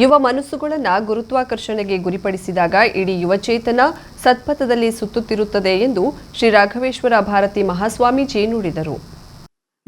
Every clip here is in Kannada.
ಯುವ ಮನಸ್ಸುಗಳನ್ನ ಗುರುತ್ವಾಕರ್ಷಣೆಗೆ ಗುರಿಪಡಿಸಿದಾಗ ಇಡೀ ಯುವಚೇತನ ಸತ್ಪಥದಲ್ಲಿ ಸುತ್ತುತ್ತಿರುತ್ತದೆ ಎಂದು ಶ್ರೀ ರಾಘವೇಶ್ವರ ಭಾರತಿ ಮಹಾಸ್ವಾಮೀಜಿ ನುಡಿದರು.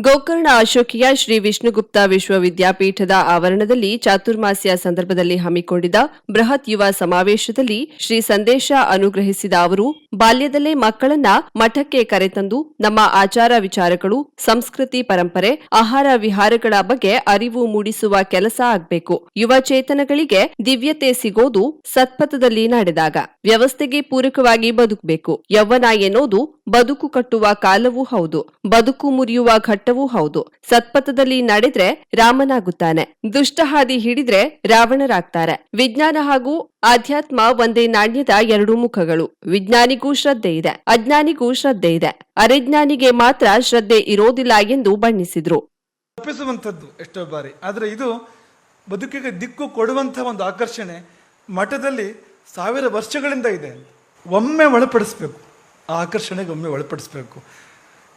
ಗೋಕರ್ಣ ಅಶೋಕಿಯ ಶ್ರೀ ವಿಷ್ಣುಗುಪ್ತ ವಿಶ್ವವಿದ್ಯಾಪೀಠದ ಆವರಣದಲ್ಲಿ ಚಾತುರ್ಮಾಸ್ಯ ಸಂದರ್ಭದಲ್ಲಿ ಹಮ್ಮಿಕೊಂಡಿದ್ದ ಬೃಹತ್ ಯುವ ಸಮಾವೇಶದಲ್ಲಿ ಶ್ರೀ ಸಂದೇಶ ಅನುಗ್ರಹಿಸಿದ ಅವರು, ಬಾಲ್ಯದಲ್ಲೇ ಮಕ್ಕಳನ್ನ ಮಠಕ್ಕೆ ಕರೆತಂದು ನಮ್ಮ ಆಚಾರ ವಿಚಾರಗಳು, ಸಂಸ್ಕೃತಿ ಪರಂಪರೆ, ಆಹಾರ ವಿಹಾರಗಳ ಬಗ್ಗೆ ಅರಿವು ಮೂಡಿಸುವ ಕೆಲಸ ಆಗಬೇಕು. ಯುವ ಚೇತನಗಳಿಗೆ ದಿವ್ಯತೆ ಸಿಗೋದು ಸತ್ಪಥದಲ್ಲಿ ನಡೆದಾಗ ವ್ಯವಸ್ಥೆಗೆ ಪೂರಕವಾಗಿ ಬದುಕಬೇಕು. ಯೌವನ ಎನ್ನೋದು ಬದುಕು ಕಟ್ಟುವ ಕಾಲವೂ ಹೌದು, ಬದುಕು ಮುರಿಯುವ ಘಟ್ಟವೂ ಹೌದು. ಸತ್ಪಥದಲ್ಲಿ ನಡೆದ್ರೆ ರಾಮನಾಗುತ್ತಾನೆ. ದುಷ್ಟಹಾದಿ ಹಿಡಿದ್ರೆ ರಾವಣರಾಗ್ತಾರೆ. ವಿಜ್ಞಾನ ಹಾಗೂ ಆಧ್ಯಾತ್ಮ ಒಂದೇ ನಾಣ್ಯದ ಎರಡು ಮುಖಗಳು. ವಿಜ್ಞಾನಿಗೂ ಶ್ರದ್ಧೆ ಇದೆ, ಅಜ್ಞಾನಿಗೂ ಶ್ರದ್ಧೆ ಇದೆ. ಅರೆಜ್ಞಾನಿಗೆ ಮಾತ್ರ ಶ್ರದ್ಧೆ ಇರೋದಿಲ್ಲ ಎಂದು ಬಣ್ಣಿಸಿದ್ರು. ತಪ್ಪಿಸುವಂಥದ್ದು ಎಷ್ಟೋ ಬಾರಿ. ಆದರೆ ಇದು ಬದುಕಿಗೆ ದಿಕ್ಕು ಕೊಡುವಂತಹ ಒಂದು ಆಕರ್ಷಣೆ ಮಠದಲ್ಲಿ ಸಾವಿರ ವರ್ಷಗಳಿಂದ ಇದೆ ಒಮ್ಮೆ ಒಳಪಡಿಸ್ಬೇಕು. ಆಕರ್ಷಣೆಗೆ ಒಮ್ಮೆ ಒಳಪಡಿಸ್ಬೇಕು.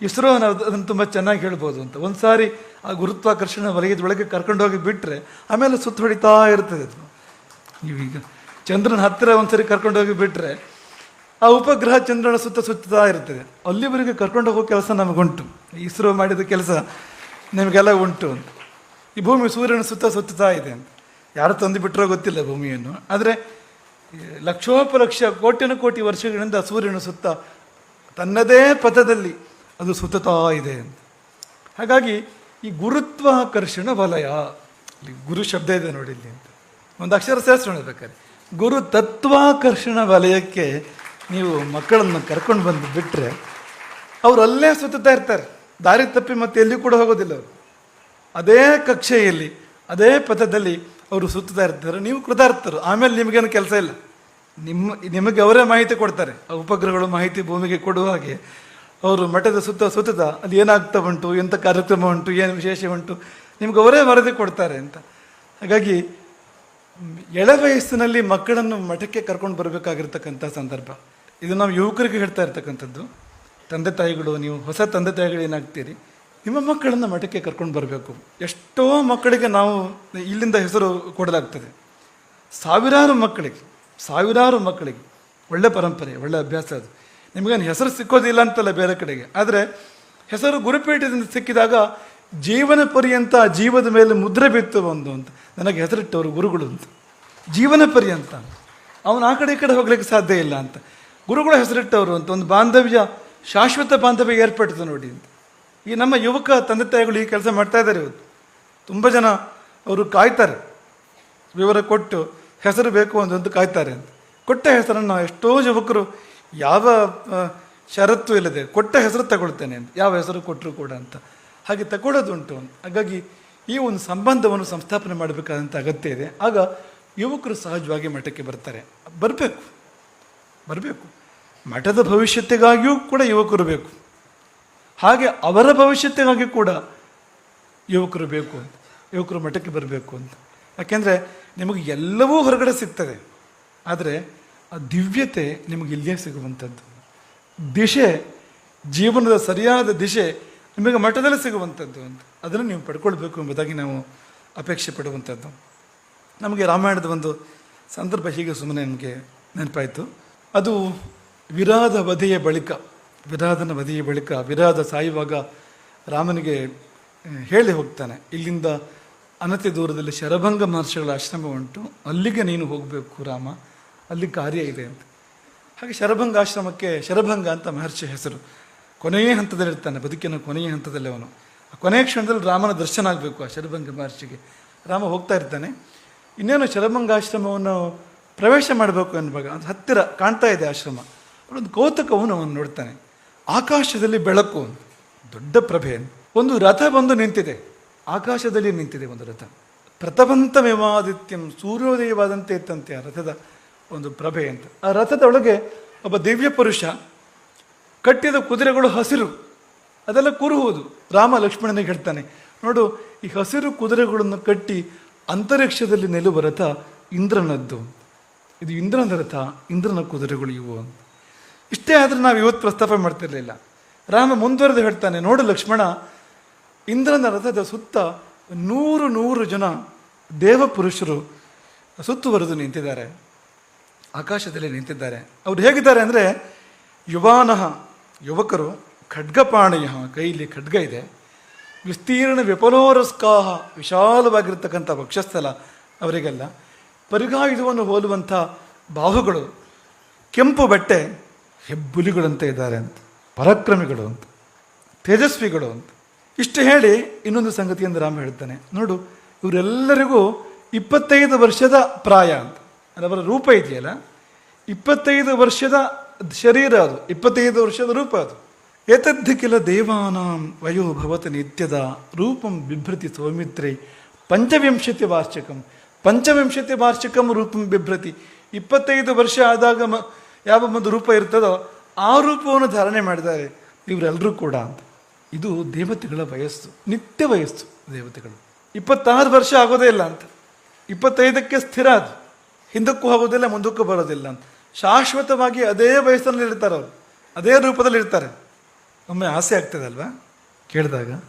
ಇಸ್ರೋ ಅದನ್ನು ತುಂಬ ಚೆನ್ನಾಗಿ ಹೇಳ್ಬೋದು ಅಂತ. ಒಂದು ಸಾರಿ ಆ ಗುರುತ್ವಾಕರ್ಷಣೆ ವಲಯದೊಳಗೆ ಕರ್ಕೊಂಡೋಗಿ ಬಿಟ್ಟರೆ ಆಮೇಲೆ ಸುತ್ತ ಹೊಡಿತಾ ಇರ್ತದೆ ಅದು. ನೀವೀಗ ಚಂದ್ರನ ಹತ್ತಿರ ಒಂದ್ಸರಿ ಕರ್ಕೊಂಡೋಗಿ ಬಿಟ್ಟರೆ ಆ ಉಪಗ್ರಹ ಚಂದ್ರನ ಸುತ್ತ ಸುತ್ತಾ ಇರ್ತದೆ. ಅಲ್ಲಿವರೆಗೆ ಕರ್ಕೊಂಡು ಹೋಗೋ ಕೆಲಸ ನಮಗುಂಟು. ಇಸ್ರೋ ಮಾಡಿದ ಕೆಲಸ ನಿಮಗೆಲ್ಲ ಉಂಟು ಅಂತ. ಈ ಭೂಮಿ ಸೂರ್ಯನ ಸುತ್ತ ಸುತ್ತಾ ಇದೆ ಅಂತ. ಯಾರು ತಂದು ಬಿಟ್ಟರೋ ಗೊತ್ತಿಲ್ಲ ಭೂಮಿಯನ್ನು. ಆದರೆ ಲಕ್ಷೋಪಲಕ್ಷ ಕೋಟಿನ ಕೋಟಿ ವರ್ಷಗಳಿಂದ ಸೂರ್ಯನ ಸುತ್ತ ತನ್ನದೇ ಪಥದಲ್ಲಿ ಅದು ಸುತತಾ ಇದೆ ಅಂತ. ಹಾಗಾಗಿ ಈ ಗುರುತ್ವಾಕರ್ಷಣ ವಲಯ, ಇಲ್ಲಿ ಗುರು ಶಬ್ದ ಇದೆ ನೋಡಿ ಇಲ್ಲಿ ಅಂತ. ಒಂದು ಅಕ್ಷರ ಸೇರಿಸೋಣ ಬೇಕಾದ್ರೆ. ಗುರು ತತ್ವಾಕರ್ಷಣ ವಲಯಕ್ಕೆ ನೀವು ಮಕ್ಕಳನ್ನು ಕರ್ಕೊಂಡು ಬಂದು ಬಿಟ್ಟರೆ ಅವರು ಅಲ್ಲೇ ಸುತ್ತಾ ಇರ್ತಾರೆ. ದಾರಿ ತಪ್ಪಿ ಮತ್ತೆ ಎಲ್ಲಿ ಕೂಡ ಹೋಗೋದಿಲ್ಲ ಅವರು. ಅದೇ ಕಕ್ಷೆಯಲ್ಲಿ, ಅದೇ ಪಥದಲ್ಲಿ ಅವರು ಸುತ್ತಾ ಇರ್ತಾರೆ. ನೀವು ಕೃತಾರ್ಥರು. ಆಮೇಲೆ ನಿಮಗೇನು ಕೆಲಸ ಇಲ್ಲ. ನಿಮ್ಮ, ನಿಮಗೆ ಅವರೇ ಮಾಹಿತಿ ಕೊಡ್ತಾರೆ. ಆ ಉಪಗ್ರಹಗಳು ಮಾಹಿತಿ ಭೂಮಿಗೆ ಕೊಡುವ ಹಾಗೆ. ಅವರು ಮಠದ ಸುತ್ತ ಸುತ್ತದ, ಅಲ್ಲಿ ಏನಾಗ್ತಾ ಉಂಟು ಎಂಥ ಕಾರ್ಯಕ್ರಮ ಉಂಟು, ಏನು ವಿಶೇಷ ಉಂಟು, ನಿಮ್ಗೆ ಅವರೇ ವರದಿ ಕೊಡ್ತಾರೆ ಅಂತ. ಹಾಗಾಗಿ, ಎಳೆ ವಯಸ್ಸಿನಲ್ಲಿ ಮಕ್ಕಳನ್ನು ಮಠಕ್ಕೆ ಕರ್ಕೊಂಡು ಬರಬೇಕಾಗಿರ್ತಕ್ಕಂಥ ಸಂದರ್ಭ. ಇದು ನಾವು ಯುವಕರಿಗೆ ಹೇಳ್ತಾ ಇರ್ತಕ್ಕಂಥದ್ದು. ತಂದೆ ತಾಯಿಗಳು, ನೀವು ಹೊಸ ತಂದೆ ತಾಯಿಗಳು ಏನಾಗ್ತೀರಿ? ನಿಮ್ಮ ಮಕ್ಕಳನ್ನು ಮಠಕ್ಕೆ ಕರ್ಕೊಂಡು ಬರಬೇಕು. ಎಷ್ಟೋ ಮಕ್ಕಳಿಗೆ ನಾವು ಇಲ್ಲಿಂದ ಹೆಸರು ಕೊಡಲಾಗ್ತದೆ. ಸಾವಿರಾರು ಮಕ್ಕಳಿಗೆ. ಸಾವಿರಾರು ಮಕ್ಕಳಿಗೆ, ಒಳ್ಳೆ ಪರಂಪರೆ, ಒಳ್ಳೆ ಅಭ್ಯಾಸ ಅದು. ನಿಮಗೇನು ಹೆಸರು ಸಿಕ್ಕೋದಿಲ್ಲ ಅಂತಲ್ಲ ಬೇರೆ ಕಡೆಗೆ. ಆದರೆ ಹೆಸರು ಗುರುಪೀಠದಿಂದ ಸಿಕ್ಕಿದಾಗ ಜೀವನ ಪರ್ಯಂತ ಜೀವದ ಮೇಲೆ ಮುದ್ರೆ ಬಿತ್ತು ಒಂದು ಅಂತ. ನನಗೆ ಹೆಸರಿಟ್ಟವರು ಗುರುಗಳು ಅಂತ. ಜೀವನ ಪರ್ಯಂತ. ಅವನು ಆ ಕಡೆ ಈ ಕಡೆ ಹೋಗ್ಲಿಕ್ಕೆ ಸಾಧ್ಯ ಇಲ್ಲ ಅಂತ. ಗುರುಗಳು ಹೆಸರಿಟ್ಟವರು ಅಂತ. ಒಂದು ಬಾಂಧವ್ಯ, ಶಾಶ್ವತ ಬಾಂಧವ್ಯ ಏರ್ಪಟ್ಟಿತು ನೋಡಿ ಅಂತ. ಈ ನಮ್ಮ ಯುವಕ, ತಂದೆ ತಾಯಿಗಳು ಈ ಕೆಲಸ ಮಾಡ್ತಾ ಇದ್ದಾರೆ ಇವತ್ತು. ತುಂಬ ಜನ ಅವರು ಕಾಯ್ತಾರೆ. ವಿವರ ಕೊಟ್ಟು ಹೆಸರು ಬೇಕು ಅಂತ ಕಾಯ್ತಾರೆ ಅಂತ. ಕೊಟ್ಟ ಹೆಸರನ್ನು ಎಷ್ಟೋ ಯುವಕರು ಯಾವ ಷರತ್ತು ಇಲ್ಲದೆ ಕೊಟ್ಟ ಹೆಸರು ತಗೊಳ್ತೇನೆ ಅಂತ, ಯಾವ ಹೆಸರು ಕೊಟ್ಟರು ಕೂಡ ಅಂತ ಹಾಗೆ ತಗೊಳ್ಳೋದುಂಟು ಹಾಗಾಗಿ ಈ ಒಂದು ಸಂಬಂಧವನ್ನು ಸಂಸ್ಥಾಪನೆ ಮಾಡಬೇಕಾದಂಥ ಅಗತ್ಯ ಇದೆ. ಆಗ ಯುವಕರು ಸಹಜವಾಗಿ ಮಠಕ್ಕೆ ಬರ್ತಾರೆ. ಬರಬೇಕು. ಬರಬೇಕು. ಮಠದ ಭವಿಷ್ಯತ್ತಿಗಾಗಿಯೂ ಕೂಡ ಯುವಕರು ಬೇಕು. ಹಾಗೆ ಅವರ ಭವಿಷ್ಯತ್ತಿಗಾಗಿ ಕೂಡ ಯುವಕರು ಬೇಕು ಅಂತ. ಯುವಕರು ಮಠಕ್ಕೆ ಬರಬೇಕು ಅಂತ. ಯಾಕೆಂದರೆ ನಿಮಗೆ ಎಲ್ಲವೂ ಹೊರಗಡೆ ಸಿಗ್ತದೆ. ಆದರೆ ಆ ದಿವ್ಯತೆ ನಿಮಗೆ ಇಲ್ಲೇ ಸಿಗುವಂಥದ್ದು. ದಿಶೆ, ಜೀವನದ ಸರಿಯಾದ ದಿಶೆ ನಿಮಗೆ ಮಠದಲ್ಲಿ ಸಿಗುವಂಥದ್ದು ಅಂತ. ಅದನ್ನು ನೀವು ಪಡ್ಕೊಳ್ಬೇಕು ಎಂಬುದಾಗಿ ನಾವು ಅಪೇಕ್ಷೆ ಪಡುವಂಥದ್ದು. ನಮಗೆ ರಾಮಾಯಣದ ಒಂದು ಸಂದರ್ಭ ಹೀಗೆ ಸುಮ್ಮನೆ ನಮಗೆ ನೆನಪಾಯಿತು. ಅದು ವಿರಾದ ವಧೆಯ ಬಳಿಕ, ವಿರಾಧನ ವಧೆಯ ಬಳಿಕ ವಿರಾದ ಸಾಯುವಾಗ ರಾಮನಿಗೆ ಹೇಳಿ ಹೋಗ್ತಾನೆ. ಇಲ್ಲಿಂದ ಅನತಿ ದೂರದಲ್ಲಿ ಶರಭಂಗ ಮಹರ್ಷಿಗಳ ಆಶ್ರಮ ಉಂಟು. ಅಲ್ಲಿಗೆ ನೀನು ಹೋಗಬೇಕು ರಾಮ. ಅಲ್ಲಿ ಕಾರ್ಯ ಇದೆ ಅಂತ. ಹಾಗೆ ಶರಭಂಗ ಆಶ್ರಮಕ್ಕೆ ಶರಭಂಗ ಅಂತ ಮಹರ್ಷಿ ಹೆಸರು. ಕೊನೆಯ ಹಂತದಲ್ಲಿರ್ತಾನೆ ಬದುಕಿನ ಕೊನೆಯ ಹಂತದಲ್ಲಿ ಅವನು. ಆ ಕೊನೆಯ ಕ್ಷಣದಲ್ಲಿ ರಾಮನ ದರ್ಶನ ಆಗಬೇಕು ಆ ಶರಭಂಗ ಮಹರ್ಷಿಗೆ. ರಾಮ ಹೋಗ್ತಾ ಇರ್ತಾನೆ. ಇನ್ನೇನು ಶರಭಂಗ ಆಶ್ರಮವನ್ನು ಪ್ರವೇಶ ಮಾಡಬೇಕು ಎನ್ನುವಾಗ, ಅದು ಹತ್ತಿರ ಕಾಣ್ತಾ ಇದೆ ಆಶ್ರಮ. ಅವನೊಂದು ಕೌತುಕವನ್ನು ಅವನು ನೋಡ್ತಾನೆ. ಆಕಾಶದಲ್ಲಿ ಬೆಳಕು ದೊಡ್ಡ ಪ್ರಭೆ ಒಂದು ರಥ ಬಂದು ನಿಂತಿದೆ. ಆಕಾಶದಲ್ಲಿ ನಿಂತಿದೆ ಒಂದು ರಥ. ಪ್ರತಪಂತಮೇವಾದಿತ್ಯಂ ಸೂರ್ಯೋದಯವಾದಂತೆ ಇತ್ತಂತೆ ಆ ರಥದ ಒಂದು ಪ್ರಭೆ ಅಂತ. ಆ ರಥದ ಒಳಗೆ ಒಬ್ಬ ದಿವ್ಯ ಪುರುಷ ಕಟ್ಟಿದ ಕುದುರೆಗಳು ಹಸಿರು. ಅದೆಲ್ಲ ಕೂರುವುದು. ರಾಮ ಲಕ್ಷ್ಮಣನಿಗೆ ಹೇಳ್ತಾನೆ, ನೋಡು, ಈ ಹಸಿರು ಕುದುರೆಗಳನ್ನು ಕಟ್ಟಿ ಅಂತರಿಕ್ಷದಲ್ಲಿ ನಿಲ್ಲುವ ರಥ ಇಂದ್ರನದ್ದು. ಇದು ಇಂದ್ರನ ರಥ, ಇಂದ್ರನ ಕುದುರೆಗಳು ಇವು ಅಂತ. ಇಷ್ಟೇ ಆದರೆ ನಾವು ಇವತ್ತು ಪ್ರಸ್ತಾಪ ಮಾಡ್ತಿರಲಿಲ್ಲ. ರಾಮ ಮುಂದುವರೆದು ಹೇಳ್ತಾನೆ, ನೋಡು ಲಕ್ಷ್ಮಣ ಇಂದ್ರನ ರಥದ ಸುತ್ತ ನೂರು ನೂರು ಜನ ದೇವಪುರುಷರು ಸುತ್ತುವರೆದು ನಿಂತಿದ್ದಾರೆ. ಆಕಾಶದಲ್ಲಿ ನಿಂತಿದ್ದಾರೆ. ಅವ್ರು ಹೇಗಿದ್ದಾರೆ ಅಂದರೆ ಯುವಾನಃ ಯುವಕರು ಖಡ್ಗಪಾಣಿಯ ಕೈಯಲ್ಲಿ ಖಡ್ಗ ಇದೆ. ವಿಸ್ತೀರ್ಣ ವಿಪಲೋರಸ್ಕಾಹ ವಿಶಾಲವಾಗಿರ್ತಕ್ಕಂಥ ವಕ್ಷಸ್ಥಲ ಅವರಿಗೆಲ್ಲ ಪರಿಗಾಯುಧವನ್ನು ಹೋಲುವಂಥ ಬಾಹುಗಳು, ಕೆಂಪು ಬಟ್ಟೆ, ಹೆಬ್ಬುಲಿಗಳಂತೆ ಇದ್ದಾರೆ ಅಂತ, ಪರಾಕ್ರಮಿಗಳು ಅಂತ, ತೇಜಸ್ವಿಗಳು ಅಂತ. ಇಷ್ಟು ಹೇಳಿ ಇನ್ನೊಂದು ಸಂಗತಿಯನ್ನು ರಾಮ ಹೇಳ್ತಾನೆ ನೋಡು, ಇವರೆಲ್ಲರಿಗೂ ಇಪ್ಪತ್ತೈದು ವರ್ಷದ ಪ್ರಾಯ ಅಂತ. ಅವರ ರೂಪ ಇದೆಯಲ್ಲ? ಇಪ್ಪತ್ತೈದು ವರ್ಷದ ಶರೀರ ಅದು, ಇಪ್ಪತ್ತೈದು ವರ್ಷದ ರೂಪ ಅದು. ಏತದ್ದು ಕಿಲ ದೇವಾನಾಂ ವಯೋಭವತ ನಿತ್ಯದ ರೂಪಂ ಬಿಭ್ರತಿ ಸೌಮಿತ್ರಿ ಪಂಚವಿಂಶತಿ ವಾರ್ಷಿಕಂ. ಪಂಚವಿಂಶತಿ ವಾರ್ಷಿಕಂ ರೂಪಂ ಬಿಭ್ರತಿ. ಇಪ್ಪತ್ತೈದು ವರ್ಷ ಆದಾಗ ಮ ಯಾವ ಒಂದು ರೂಪ ಇರ್ತದೋ ಆ ರೂಪವನ್ನು ಧಾರಣೆ ಮಾಡಿದ್ದಾರೆ ಇವರೆಲ್ಲರೂ ಕೂಡ ಅಂತ. ಇದು ದೇವತೆಗಳ ವಯಸ್ಸು, ನಿತ್ಯ ವಯಸ್ಸು ದೇವತೆಗಳು. ಇಪ್ಪತ್ತಾರು ವರ್ಷ ಆಗೋದೇ ಇಲ್ಲ ಅಂತ. ಇಪ್ಪತ್ತೈದಕ್ಕೆ ಸ್ಥಿರ ಅದು. ಹಿಂದಕ್ಕೂ ಹೋಗೋದಿಲ್ಲ ಮುಂದಕ್ಕೂ ಬರೋದಿಲ್ಲ ಅಂತ. ಶಾಶ್ವತವಾಗಿ ಅದೇ ವಯಸ್ಸಲ್ಲಿ ಇರ್ತಾರೆ ಅವರು. ಅದೇ ರೂಪದಲ್ಲಿ ಇರ್ತಾರೆ. ಒಮ್ಮೆ ಆಸೆ ಆಗ್ತದೆ ಅಲ್ವಾ ಕೇಳಿದಾಗ,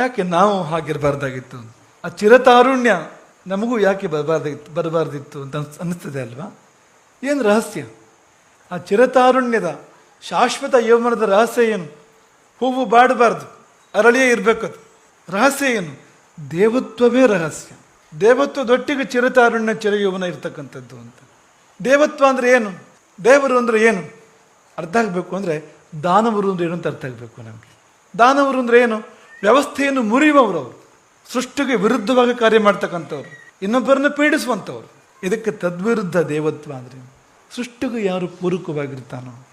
ಯಾಕೆ ನಾವು ಹಾಗಿರಬಾರ್ದಾಗಿತ್ತು? ಆ ಚಿರತಾರುಣ್ಯ ನಮಗೂ ಯಾಕೆ ಬರಬಾರ್ದಿತ್ತು ಬರಬಾರ್ದಿತ್ತು ಅಂತ ಅನ್ನಿಸ್ತದೆ ಅಲ್ವಾ? ಏನು ರಹಸ್ಯ? ಆ ಚಿರತಾರುಣ್ಯದ ಶಾಶ್ವತ ಯೌವನದ ರಹಸ್ಯ ಏನು? ಹೂವು ಬಾಡಬಾರ್ದು. ಅರಳಿಯೇ ಇರಬೇಕದು. ರಹಸ್ಯ ಏನು? ದೇವತ್ವವೇ ರಹಸ್ಯ. ದೇವತ್ವದೊಟ್ಟಿಗೆ ಚಿರತಾರುಣ್ಯ ಚಿರಯುವನ ಇರ್ತಕ್ಕಂಥದ್ದು ಅಂತ. ದೇವತ್ವ ಅಂದರೆ ಏನು? ದೇವರು ಅಂದರೆ ಏನು? ಅರ್ಥ ಆಗಬೇಕು ಅಂದರೆ ದಾನವರು ಅಂದ್ರೆ ಏನು ಅಂತ ಅರ್ಥ ಆಗಬೇಕು ನಮಗೆ. ದಾನವರು ಅಂದರೆ ಏನು? ವ್ಯವಸ್ಥೆಯನ್ನು ಮುರಿಯುವವರು ಅವರು. ಸೃಷ್ಟಿಗೆ ವಿರುದ್ಧವಾಗಿ ಕಾರ್ಯ ಮಾಡ್ತಕ್ಕಂಥವ್ರು. ಇನ್ನೊಬ್ಬರನ್ನು ಪೀಡಿಸುವಂಥವ್ರು. ಇದಕ್ಕೆ ತದ್ವಿರುದ್ಧ ದೇವತ್ವ ಅಂದರೆ ಸೃಷ್ಟಿಗೆ ಯಾರು ಪೂರಕವಾಗಿರ್ತಾನೋ?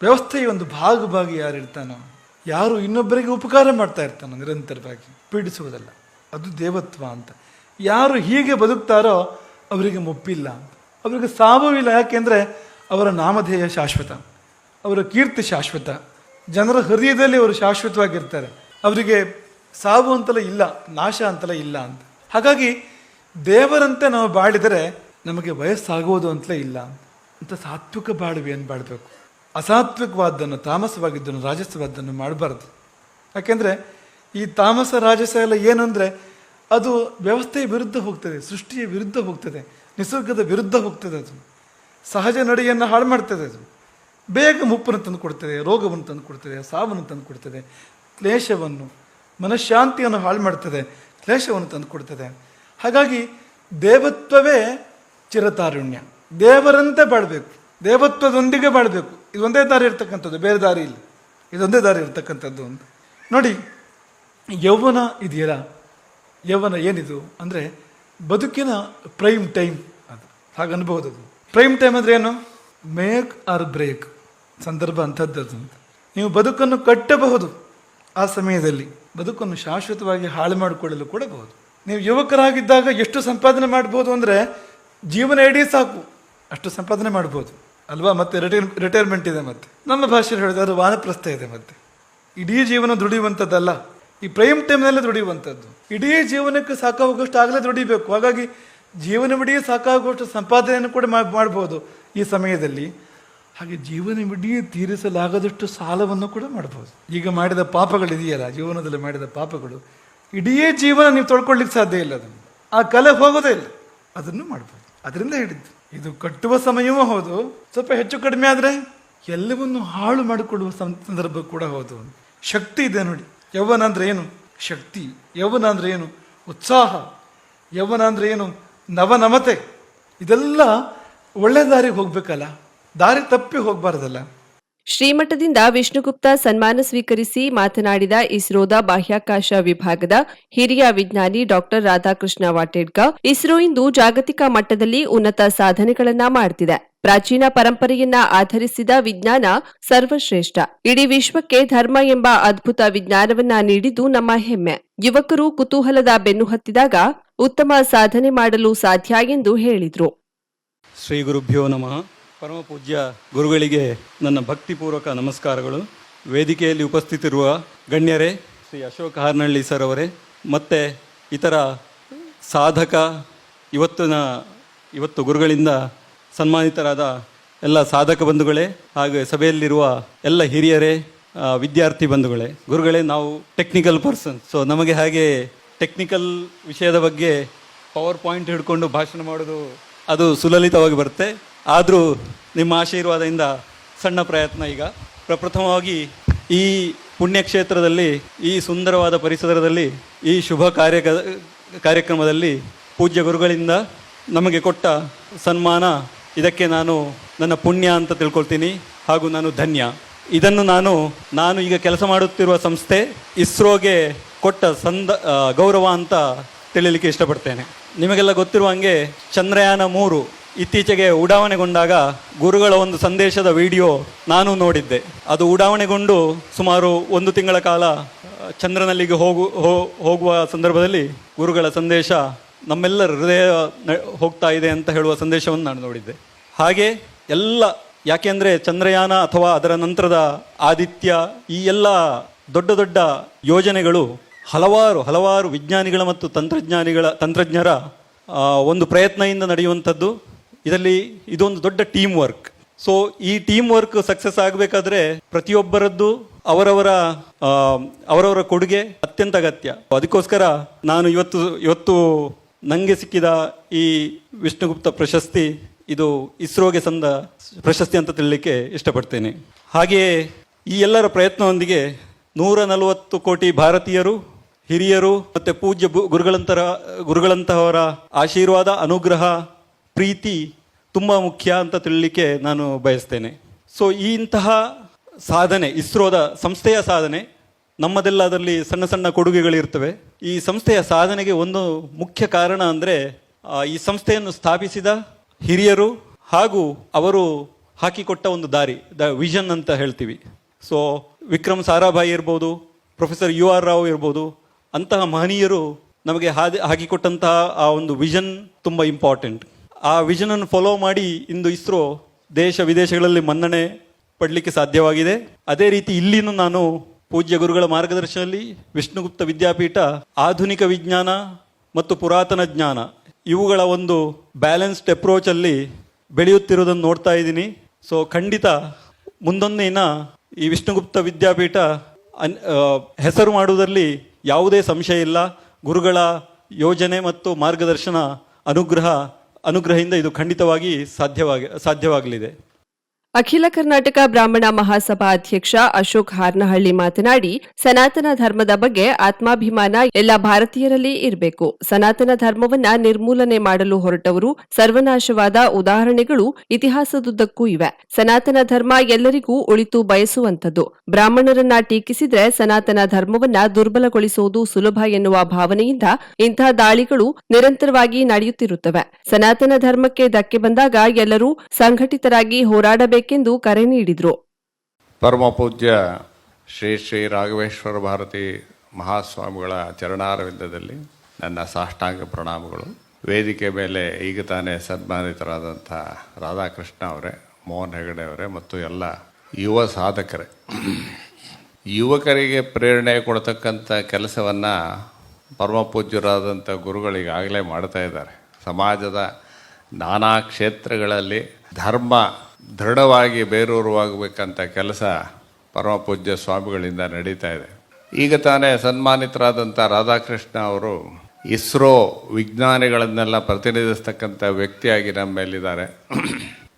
ವ್ಯವಸ್ಥೆಯ ಒಂದು ಭಾಗವಾಗಿ ಯಾರು ಇರ್ತಾನೋ ಯಾರು ಇನ್ನೊಬ್ಬರಿಗೆ ಉಪಕಾರ ಮಾಡ್ತಾ ಇರ್ತಾನೋ ನಿರಂತರವಾಗಿ, ಪೀಡಿಸುವುದಲ್ಲ. ಅದು ದೇವತ್ವ ಅಂತ. ಯಾರು ಹೀಗೆ ಬದುಕ್ತಾರೋ ಅವರಿಗೆ ಮುಪ್ಪಿಲ್ಲ. ಅವರಿಗೆ ಸಾವುವಿಲ್ಲ ಯಾಕೆಂದರೆ ಅವರ ನಾಮಧೇಯ ಶಾಶ್ವತ. ಅವರ ಕೀರ್ತಿ ಶಾಶ್ವತ. ಜನರ ಹೃದಯದಲ್ಲಿ ಅವರು ಶಾಶ್ವತವಾಗಿರ್ತಾರೆ. ಅವರಿಗೆ ಸಾವು ಅಂತಲೇ ಇಲ್ಲ, ನಾಶ ಅಂತಲೇ ಇಲ್ಲ ಅಂತ. ಹಾಗಾಗಿ ದೇವರಂತೆ ನಾವು ಬಾಳಿದರೆ ನಮಗೆ ವಯಸ್ಸಾಗುವುದು ಅಂತಲೇ ಇಲ್ಲ ಅಂತ ಸಾತ್ವಿಕ ಬಾಳ್ವೆಯನ್ನು ಬಾಳಬೇಕು? ಅಸಾತ್ವಿಕವಾದ್ದನ್ನು, ತಾಮಸವಾಗಿದ್ದನ್ನು, ರಾಜಸವಾದ್ದನ್ನು ಮಾಡಬಾರ್ದು. ಯಾಕೆಂದರೆ, ಈ ತಾಮಸ, ರಾಜಸ ಎಲ್ಲ ಏನಂದರೆ ಅದು ವ್ಯವಸ್ಥೆಯ ವಿರುದ್ಧ ಹೋಗ್ತದೆ, ಸೃಷ್ಟಿಯ ವಿರುದ್ಧ ಹೋಗ್ತದೆ, ನಿಸರ್ಗದ ವಿರುದ್ಧ ಹೋಗ್ತದೆ ಅದು. ಸಹಜ ನಡೆಯನ್ನು ಹಾಳು ಮಾಡ್ತದೆ ಅದು. ಬೇಗ ಮುಪ್ಪನ್ನು ತಂದು ಕೊಡ್ತದೆ, ರೋಗವನ್ನು ತಂದು ಕೊಡ್ತದೆ, ಸಾವನ್ನು ತಂದು ಕೊಡ್ತದೆ, ಕ್ಲೇಶವನ್ನು, ಮನಃಶಾಂತಿಯನ್ನು ಹಾಳು ಮಾಡ್ತದೆ, ಕ್ಲೇಶವನ್ನು ತಂದು ಕೊಡ್ತದೆ. ಹಾಗಾಗಿ ದೇವತ್ವವೇ ಚಿರತಾರುಣ್ಯ. ದೇವರಂತೆ ಬಾಳಬೇಕು, ದೇವತ್ವದೊಂದಿಗೆ ಬಾಳಬೇಕು. ಇದೊಂದೇ ದಾರಿ ಇರ್ತಕ್ಕಂಥದ್ದು, ಬೇರೆ ದಾರಿ ಇಲ್ಲ. ಇದೊಂದೇ ದಾರಿ ಇರ್ತಕ್ಕಂಥದ್ದು ಅಂತ. ನೋಡಿ, ಯೌವನ ಇದೆಯಲ್ಲ ಯೌವನ ಏನಿದು? ಅಂದರೆ ಬದುಕಿನ ಪ್ರೈಮ್ ಟೈಮ್ ಅದು. ಹಾಗೆ ಅನ್ಬೋದು ಅದು. ಪ್ರೈಮ್ ಟೈಮ್ ಅಂದರೆ ಏನು? ಮೇಕ್ ಆರ್ ಬ್ರೇಕ್ ಸಂದರ್ಭ ಅಂಥದ್ದು ಅದು ಅಂತ. ನೀವು ಬದುಕನ್ನು ಕಟ್ಟಬಹುದು ಆ ಸಮಯದಲ್ಲಿ. ಬದುಕನ್ನು ಶಾಶ್ವತವಾಗಿ ಹಾಳು ಮಾಡಿಕೊಳ್ಳಲು ಕೂಡ ಬಹುದು. ನೀವು ಯುವಕರಾಗಿದ್ದಾಗ ಎಷ್ಟು ಸಂಪಾದನೆ ಮಾಡ್ಬೋದು ಅಂದರೆ ಜೀವನ ಇಡೀ ಸಾಕು. ಅಷ್ಟು ಸಂಪಾದನೆ ಮಾಡ್ಬೋದು. ಅಲ್ವಾ? ಮತ್ತೆ ರಿಟೈರ್ ರಿಟೈರ್ಮೆಂಟ್ ಇದೆ ಮತ್ತೆ. ನಮ್ಮ ಭಾಷೆಯಲ್ಲಿ ಹೇಳಿದ್ರೆ ವಾನಪ್ರಸ್ಥ ಇದೆ ಮತ್ತೆ. ಇಡೀ ಜೀವನ ದುಡಿಯುವಂಥದ್ದಲ್ಲ. ಈ ಪ್ರೈಮ್ ಟೈಮ್ನಲ್ಲೇ ದುಡಿಯುವಂಥದ್ದು. ಇಡೀ ಜೀವನಕ್ಕೆ ಸಾಕಾಗುವಷ್ಟು ಆಗಲೇ ದುಡಿಬೇಕು. ಹಾಗಾಗಿ ಜೀವನವಿಡೀ ಸಾಕಾಗುವಷ್ಟು ಸಂಪಾದನೆಯನ್ನು ಕೂಡ ಮಾಡಬಹುದು ಈ ಸಮಯದಲ್ಲಿ. ಹಾಗೆ ಜೀವನವಿಡೀ ತೀರಿಸಲಾಗದಷ್ಟು ಸಾಲವನ್ನು ಕೂಡ ಮಾಡ್ಬೋದು. ಈಗ ಮಾಡಿದ ಪಾಪಗಳಿದೆಯಲ್ಲ, ಜೀವನದಲ್ಲಿ ಮಾಡಿದ ಪಾಪಗಳು, ಇಡೀ ಜೀವನ ನೀವು ತೊಳ್ಕೊಳ್ಳಿಕ್ಕೆ ಸಾಧ್ಯ ಇಲ್ಲ ಅದನ್ನು. ಆ ಕಲೆ ಹೋಗೋದೇ ಇಲ್ಲ. ಅದನ್ನು ಮಾಡ್ಬೋದು. ಅದರಿಂದ ಹಿಡಿದು. ಇದು ಕಟ್ಟುವ ಸಮಯವೂ ಹೌದು. ಸ್ವಲ್ಪ ಹೆಚ್ಚು ಕಡಿಮೆ ಆದರೆ ಎಲ್ಲವನ್ನು ಹಾಳು ಮಾಡಿಕೊಳ್ಳುವ ಸಂದರ್ಭ ಕೂಡ ಹೌದು. ಶಕ್ತಿ ಇದೆ ನೋಡಿ. ಯೌವನ ಅಂದರೆ ಏನು? ಶಕ್ತಿ. ಯೌವನ ಅಂದರೆ ಏನು? ಉತ್ಸಾಹ. ಯೌವನ ಅಂದರೆ ಏನು? ನವನಮತೆ. ಇದೆಲ್ಲ ಒಳ್ಳೆ ದಾರಿಗೆ ಹೋಗಬೇಕಲ್ಲ. ದಾರಿ ತಪ್ಪಿ ಹೋಗ್ಬಾರ್ದಲ್ಲ. ಶ್ರೀಮಠದಿಂದ ವಿಷ್ಣುಗುಪ್ತ ಸನ್ಮಾನ ಸ್ವೀಕರಿಸಿ ಮಾತನಾಡಿದ ಇಸ್ರೋದ ಬಾಹ್ಯಾಕಾಶ ವಿಭಾಗದ ಹಿರಿಯ ವಿಜ್ಞಾನಿ ಡಾಕ್ಟರ್ ರಾಧಾಕೃಷ್ಣ ವಾಟೇಡ್ಕ ಇಸ್ರೋ ಇಂದು ಜಾಗತಿಕ ಮಟ್ಟದಲ್ಲಿ ಉನ್ನತ ಸಾಧನೆಗಳನ್ನ ಮಾಡ್ತಿದೆ. ಪ್ರಾಚೀನ ಪರಂಪರೆಯನ್ನ ಆಧರಿಸಿದ ವಿಜ್ಞಾನ ಸರ್ವಶ್ರೇಷ್ಠ. ಇಡೀ ವಿಶ್ವಕ್ಕೆ ಧರ್ಮ ಎಂಬ ಅದ್ಭುತ ವಿಜ್ಞಾನವನ್ನ ನೀಡಿದ್ದು ನಮ್ಮ ಹೆಮ್ಮೆ. ಯುವಕರು ಕುತೂಹಲದ ಬೆನ್ನು ಹತ್ತಿದಾಗ ಉತ್ತಮ ಸಾಧನೆ ಮಾಡಲು ಸಾಧ್ಯ ಎಂದು ಹೇಳಿದರು. ಶ್ರೀ ಗುರುಭ್ಯೋ ನಮಃ. ಪರಮ ಪೂಜ್ಯ ಗುರುಗಳಿಗೆ ನನ್ನ ಭಕ್ತಿಪೂರ್ವಕ ನಮಸ್ಕಾರಗಳು. ವೇದಿಕೆಯಲ್ಲಿ ಉಪಸ್ಥಿತಿರುವ ಗಣ್ಯರೇ, ಶ್ರೀ ಅಶೋಕ ಹಾರ್ನಳ್ಳಿ ಸರ್ ಅವರೇ, ಮತ್ತು ಇತರ ಸಾಧಕ, ಇವತ್ತಿನ, ಇವತ್ತು ಗುರುಗಳಿಂದ ಸನ್ಮಾನಿತರಾದ ಎಲ್ಲ ಸಾಧಕ ಬಂಧುಗಳೇ ಹಾಗೆ ಸಭೆಯಲ್ಲಿರುವ ಎಲ್ಲ ಹಿರಿಯರೇ ವಿದ್ಯಾರ್ಥಿ ಬಂಧುಗಳೇ. ಗುರುಗಳೇ, ನಾವು ಟೆಕ್ನಿಕಲ್ ಪರ್ಸನ್ ಸೊ ನಮಗೆ ಹಾಗೆ ಟೆಕ್ನಿಕಲ್ ವಿಷಯದ ಬಗ್ಗೆ ಪವರ್ ಪಾಯಿಂಟ್ ಹಿಡ್ಕೊಂಡು ಭಾಷಣ ಮಾಡೋದು ಅದು ಸುಲಲಿತವಾಗಿ ಬರುತ್ತೆ. ಆದರೂ ನಿಮ್ಮ ಆಶೀರ್ವಾದದಿಂದ ಸಣ್ಣ ಪ್ರಯತ್ನ ಈಗ. ಪ್ರಪ್ರಥಮವಾಗಿ ಈ ಪುಣ್ಯಕ್ಷೇತ್ರದಲ್ಲಿ, ಈ ಸುಂದರವಾದ ಪರಿಸರದಲ್ಲಿ, ಈ ಶುಭ ಕಾರ್ಯ ಕಾರ್ಯಕ್ರಮದಲ್ಲಿ ಪೂಜ್ಯ ಗುರುಗಳಿಂದ ನಮಗೆ ಕೊಟ್ಟ ಸನ್ಮಾನ. ಇದಕ್ಕೆ ನಾನು ನನ್ನ ಪುಣ್ಯ ಅಂತ ತಿಳ್ಕೊಳ್ತೀನಿ. ಹಾಗೂ ನಾನು ಧನ್ಯ. ಇದನ್ನು ನಾನು ನಾನು ಈಗ ಕೆಲಸ ಮಾಡುತ್ತಿರುವ ಸಂಸ್ಥೆ ಇಸ್ರೋಗೆ ಕೊಟ್ಟ ಸಂದ ಗೌರವ ಅಂತ ತಿಳಿಲಿಕ್ಕೆ ಇಷ್ಟಪಡ್ತೇನೆ. ನಿಮಗೆಲ್ಲ ಗೊತ್ತಿರುವ ಹಾಗೆ ಚಂದ್ರಯಾನ ಮೂರು ಇತ್ತೀಚೆಗೆ ಉಡಾವಣೆಗೊಂಡಾಗ ಗುರುಗಳ ಒಂದು ಸಂದೇಶದ ವಿಡಿಯೋ ನಾನು ನೋಡಿದ್ದೆ. ಅದು ಉಡಾವಣೆಗೊಂಡು ಸುಮಾರು ಒಂದು ತಿಂಗಳ ಕಾಲ ಚಂದ್ರನಲ್ಲಿಗೆ ಹೋಗು ಹೋಗುವ ಸಂದರ್ಭದಲ್ಲಿ ಗುರುಗಳ ಸಂದೇಶ ನಮ್ಮೆಲ್ಲರ ಹೃದಯ ಹೋಗ್ತಾ ಇದೆ ಅಂತ ಹೇಳುವ ಸಂದೇಶವನ್ನು ನಾನು ನೋಡಿದ್ದೆ. ಹಾಗೆ ಎಲ್ಲ ಯಾಕೆಂದರೆ ಚಂದ್ರಯಾನ ಅಥವಾ ಅದರ ನಂತರದ ಆದಿತ್ಯ ಈ ಎಲ್ಲ ದೊಡ್ಡ ದೊಡ್ಡ ಯೋಜನೆಗಳು ಹಲವಾರು ಹಲವಾರು ವಿಜ್ಞಾನಿಗಳ ಮತ್ತು ತಂತ್ರಜ್ಞಾನಿಗಳ, ತಂತ್ರಜ್ಞರ ಒಂದು ಪ್ರಯತ್ನದಿಂದ ನಡೆಯುವಂಥದ್ದು. ಇದರಲ್ಲಿ ಇದೊಂದು ದೊಡ್ಡ ಟೀಮ್ ವರ್ಕ್ ಸೊ ಈ ಟೀಮ್ ವರ್ಕ್ ಸಕ್ಸಸ್ ಆಗಬೇಕಾದ್ರೆ ಪ್ರತಿಯೊಬ್ಬರದ್ದು ಅವರವರ ಅವರವರ ಕೊಡುಗೆ ಅತ್ಯಂತ ಅಗತ್ಯ. ಅದಕ್ಕೋಸ್ಕರ ನಾನು ಇವತ್ತು ಇವತ್ತು ನನಗೆ ಸಿಕ್ಕಿದ ಈ ವಿಷ್ಣುಗುಪ್ತ ಪ್ರಶಸ್ತಿ, ಇದು ಇಸ್ರೋಗೆ ಸಂದ ಪ್ರಶಸ್ತಿ ಅಂತ ತಿಳಲಿಕ್ಕೆ ಇಷ್ಟಪಡ್ತೇನೆ. ಹಾಗೆಯೇ ಈ ಎಲ್ಲರ ಪ್ರಯತ್ನದೊಂದಿಗೆ ನೂರ ನಲವತ್ತು ಕೋಟಿ ಭಾರತೀಯರು, ಹಿರಿಯರು ಮತ್ತು ಪೂಜ್ಯ ಗುರುಗಳಂತರ, ಗುರುಗಳಂತಹವರ ಆಶೀರ್ವಾದ, ಅನುಗ್ರಹ ಪ್ರೀತಿ ತುಂಬ ಮುಖ್ಯ ಅಂತ ತಿಳಲಿಕ್ಕೆ ನಾನು ಬಯಸ್ತೇನೆ. ಸೊ ಈ ಇಂತಹ ಸಾಧನೆ, ಇಸ್ರೋದ ಸಂಸ್ಥೆಯ ಸಾಧನೆ, ನಮ್ಮದೆಲ್ಲ ಅದರಲ್ಲಿ ಸಣ್ಣ ಸಣ್ಣ ಕೊಡುಗೆಗಳಿರ್ತವೆ. ಈ ಸಂಸ್ಥೆಯ ಸಾಧನೆಗೆ ಒಂದು ಮುಖ್ಯ ಕಾರಣ ಅಂದರೆ ಈ ಸಂಸ್ಥೆಯನ್ನು ಸ್ಥಾಪಿಸಿದ ಹಿರಿಯರು ಹಾಗೂ ಅವರು ಹಾಕಿಕೊಟ್ಟ ಒಂದು ದಾರಿ, ದ ವಿಷನ್ ಅಂತ ಹೇಳ್ತೀವಿ. ಸೊ ವಿಕ್ರಮ್ ಸಾರಾಭಾಯಿ ಇರ್ಬೋದು, ಪ್ರೊಫೆಸರ್ ಯು ಆರ್ ರಾವ್ ಇರ್ಬೋದು, ಅಂತಹ ಮಹನೀಯರು ನಮಗೆ ಹಾದಿ, ಹಾಕಿಕೊಟ್ಟಂತಹ ಆ ಒಂದು ವಿಷನ್ ತುಂಬ ಇಂಪಾರ್ಟೆಂಟ್ ಆ ವಿಷನನ್ನು ಫಾಲೋ ಮಾಡಿ ಇಂದು ಇಸ್ರೋ ದೇಶ ವಿದೇಶಗಳಲ್ಲಿ ಮನ್ನಣೆ ಪಡಲಿಕ್ಕೆ ಸಾಧ್ಯವಾಗಿದೆ. ಅದೇ ರೀತಿ ಇಲ್ಲಿನೂ ನಾನು ಪೂಜ್ಯ ಗುರುಗಳ ಮಾರ್ಗದರ್ಶನದಲ್ಲಿ ವಿಷ್ಣುಗುಪ್ತ ವಿದ್ಯಾಪೀಠ, ಆಧುನಿಕ ವಿಜ್ಞಾನ ಮತ್ತು ಪುರಾತನ ಜ್ಞಾನ ಇವುಗಳ ಒಂದು ಬ್ಯಾಲೆನ್ಸ್ಡ್ ಅಪ್ರೋಚಲ್ಲಿ ಬೆಳೆಯುತ್ತಿರುವುದನ್ನು ನೋಡ್ತಾ ಇದ್ದೀನಿ. ಸೊ ಖಂಡಿತ ಮುಂದೊಂದಿನ ಈ ವಿಷ್ಣುಗುಪ್ತ ವಿದ್ಯಾಪೀಠ ಹೆಸರು ಮಾಡುವುದರಲ್ಲಿ ಯಾವುದೇ ಸಂಶಯ ಇಲ್ಲ. ಗುರುಗಳ ಯೋಜನೆ ಮತ್ತು ಮಾರ್ಗದರ್ಶನ ಅನುಗ್ರಹ ಅನುಗ್ರಹದಿಂದ ಇದು ಖಂಡಿತವಾಗಿ ಸಾಧ್ಯವಾಗಿ ಸಾಧ್ಯವಾಗಲಿದೆ. ಅಖಿಲ ಕರ್ನಾಟಕ ಬ್ರಾಹ್ಮಣ ಮಹಾಸಭಾ ಅಧ್ಯಕ್ಷ ಅಶೋಕ್ ಹಾರ್ನಹಳ್ಳಿ ಮಾತನಾಡಿ, ಸನಾತನ ಧರ್ಮದ ಬಗ್ಗೆ ಆತ್ಮಾಭಿಮಾನ ಎಲ್ಲ ಭಾರತೀಯರಲ್ಲಿ ಇರಬೇಕು. ಸನಾತನ ಧರ್ಮವನ್ನ ನಿರ್ಮೂಲನೆ ಮಾಡಲು ಹೊರಟವರು ಸರ್ವನಾಶವಾದ ಉದಾಹರಣೆಗಳು ಇತಿಹಾಸದುದ್ದಕ್ಕೂ ಇವೆ. ಸನಾತನ ಧರ್ಮ ಎಲ್ಲರಿಗೂ ಉಳಿತು ಬಯಸುವಂಥದ್ದು. ಬ್ರಾಹ್ಮಣರನ್ನ ಟೀಕಿಸಿದ್ರೆ ಸನಾತನ ಧರ್ಮವನ್ನ ದುರ್ಬಲಗೊಳಿಸುವುದು ಸುಲಭ ಎನ್ನುವ ಭಾವನೆಯಿಂದ ಇಂತಹ ದಾಳಿಗಳು ನಿರಂತರವಾಗಿ ನಡೆಯುತ್ತಿರುತ್ತವೆ. ಸನಾತನ ಧರ್ಮಕ್ಕೆ ಧಕ್ಕೆ ಬಂದಾಗ ಎಲ್ಲರೂ ಸಂಘಟಿತರಾಗಿ ಹೋರಾಡಬೇಕೆಂದು ಕರೆ ನೀಡಿದರು. ಪರಮಪೂಜ್ಯ ಶ್ರೀ ಶ್ರೀ ರಾಘವೇಶ್ವರ ಭಾರತಿ ಮಹಾಸ್ವಾಮಿಗಳ ಚರಣಾರವಿಂದದಲ್ಲಿ ನನ್ನ ಸಾಷ್ಟಾಂಗ ಪ್ರಣಾಮಗಳು. ವೇದಿಕೆ ಮೇಲೆ ಈಗ ತಾನೇ ಸನ್ಮಾನಿತರಾದಂಥ ರಾಧಾಕೃಷ್ಣ ಅವರೇ, ಮೋಹನ್ ಹೆಗಡೆ ಅವರೇ ಮತ್ತು ಎಲ್ಲ ಯುವ ಸಾಧಕರೇ. ಯುವಕರಿಗೆ ಪ್ರೇರಣೆ ಕೊಡ್ತಕ್ಕಂಥ ಕೆಲಸವನ್ನು ಪರಮಪೂಜ್ಯರಾದಂಥ ಪೂಜ್ಯರಾದಂಥ ಗುರುಗಳು ಮಾಡ್ತಾ ಇದ್ದಾರೆ. ಸಮಾಜದ ನಾನಾ ಕ್ಷೇತ್ರಗಳಲ್ಲಿ ಧರ್ಮ ದೃಢವಾಗಿ ಬೇರೂರುವಾಗಬೇಕಂತ ಕೆಲಸ ಪರಮಪೂಜ್ಯ ಸ್ವಾಮಿಗಳಿಂದ ನಡೀತಾ ಇದೆ. ಈಗ ತಾನೇ ಸನ್ಮಾನಿತರಾದಂಥ ರಾಧಾಕೃಷ್ಣ ಅವರು ಇಸ್ರೋ ವಿಜ್ಞಾನಿಗಳನ್ನೆಲ್ಲ ಪ್ರತಿನಿಧಿಸ್ತಕ್ಕಂಥ ವ್ಯಕ್ತಿಯಾಗಿ ನಮ್ಮ ಮೇಲಿದ್ದಾರೆ.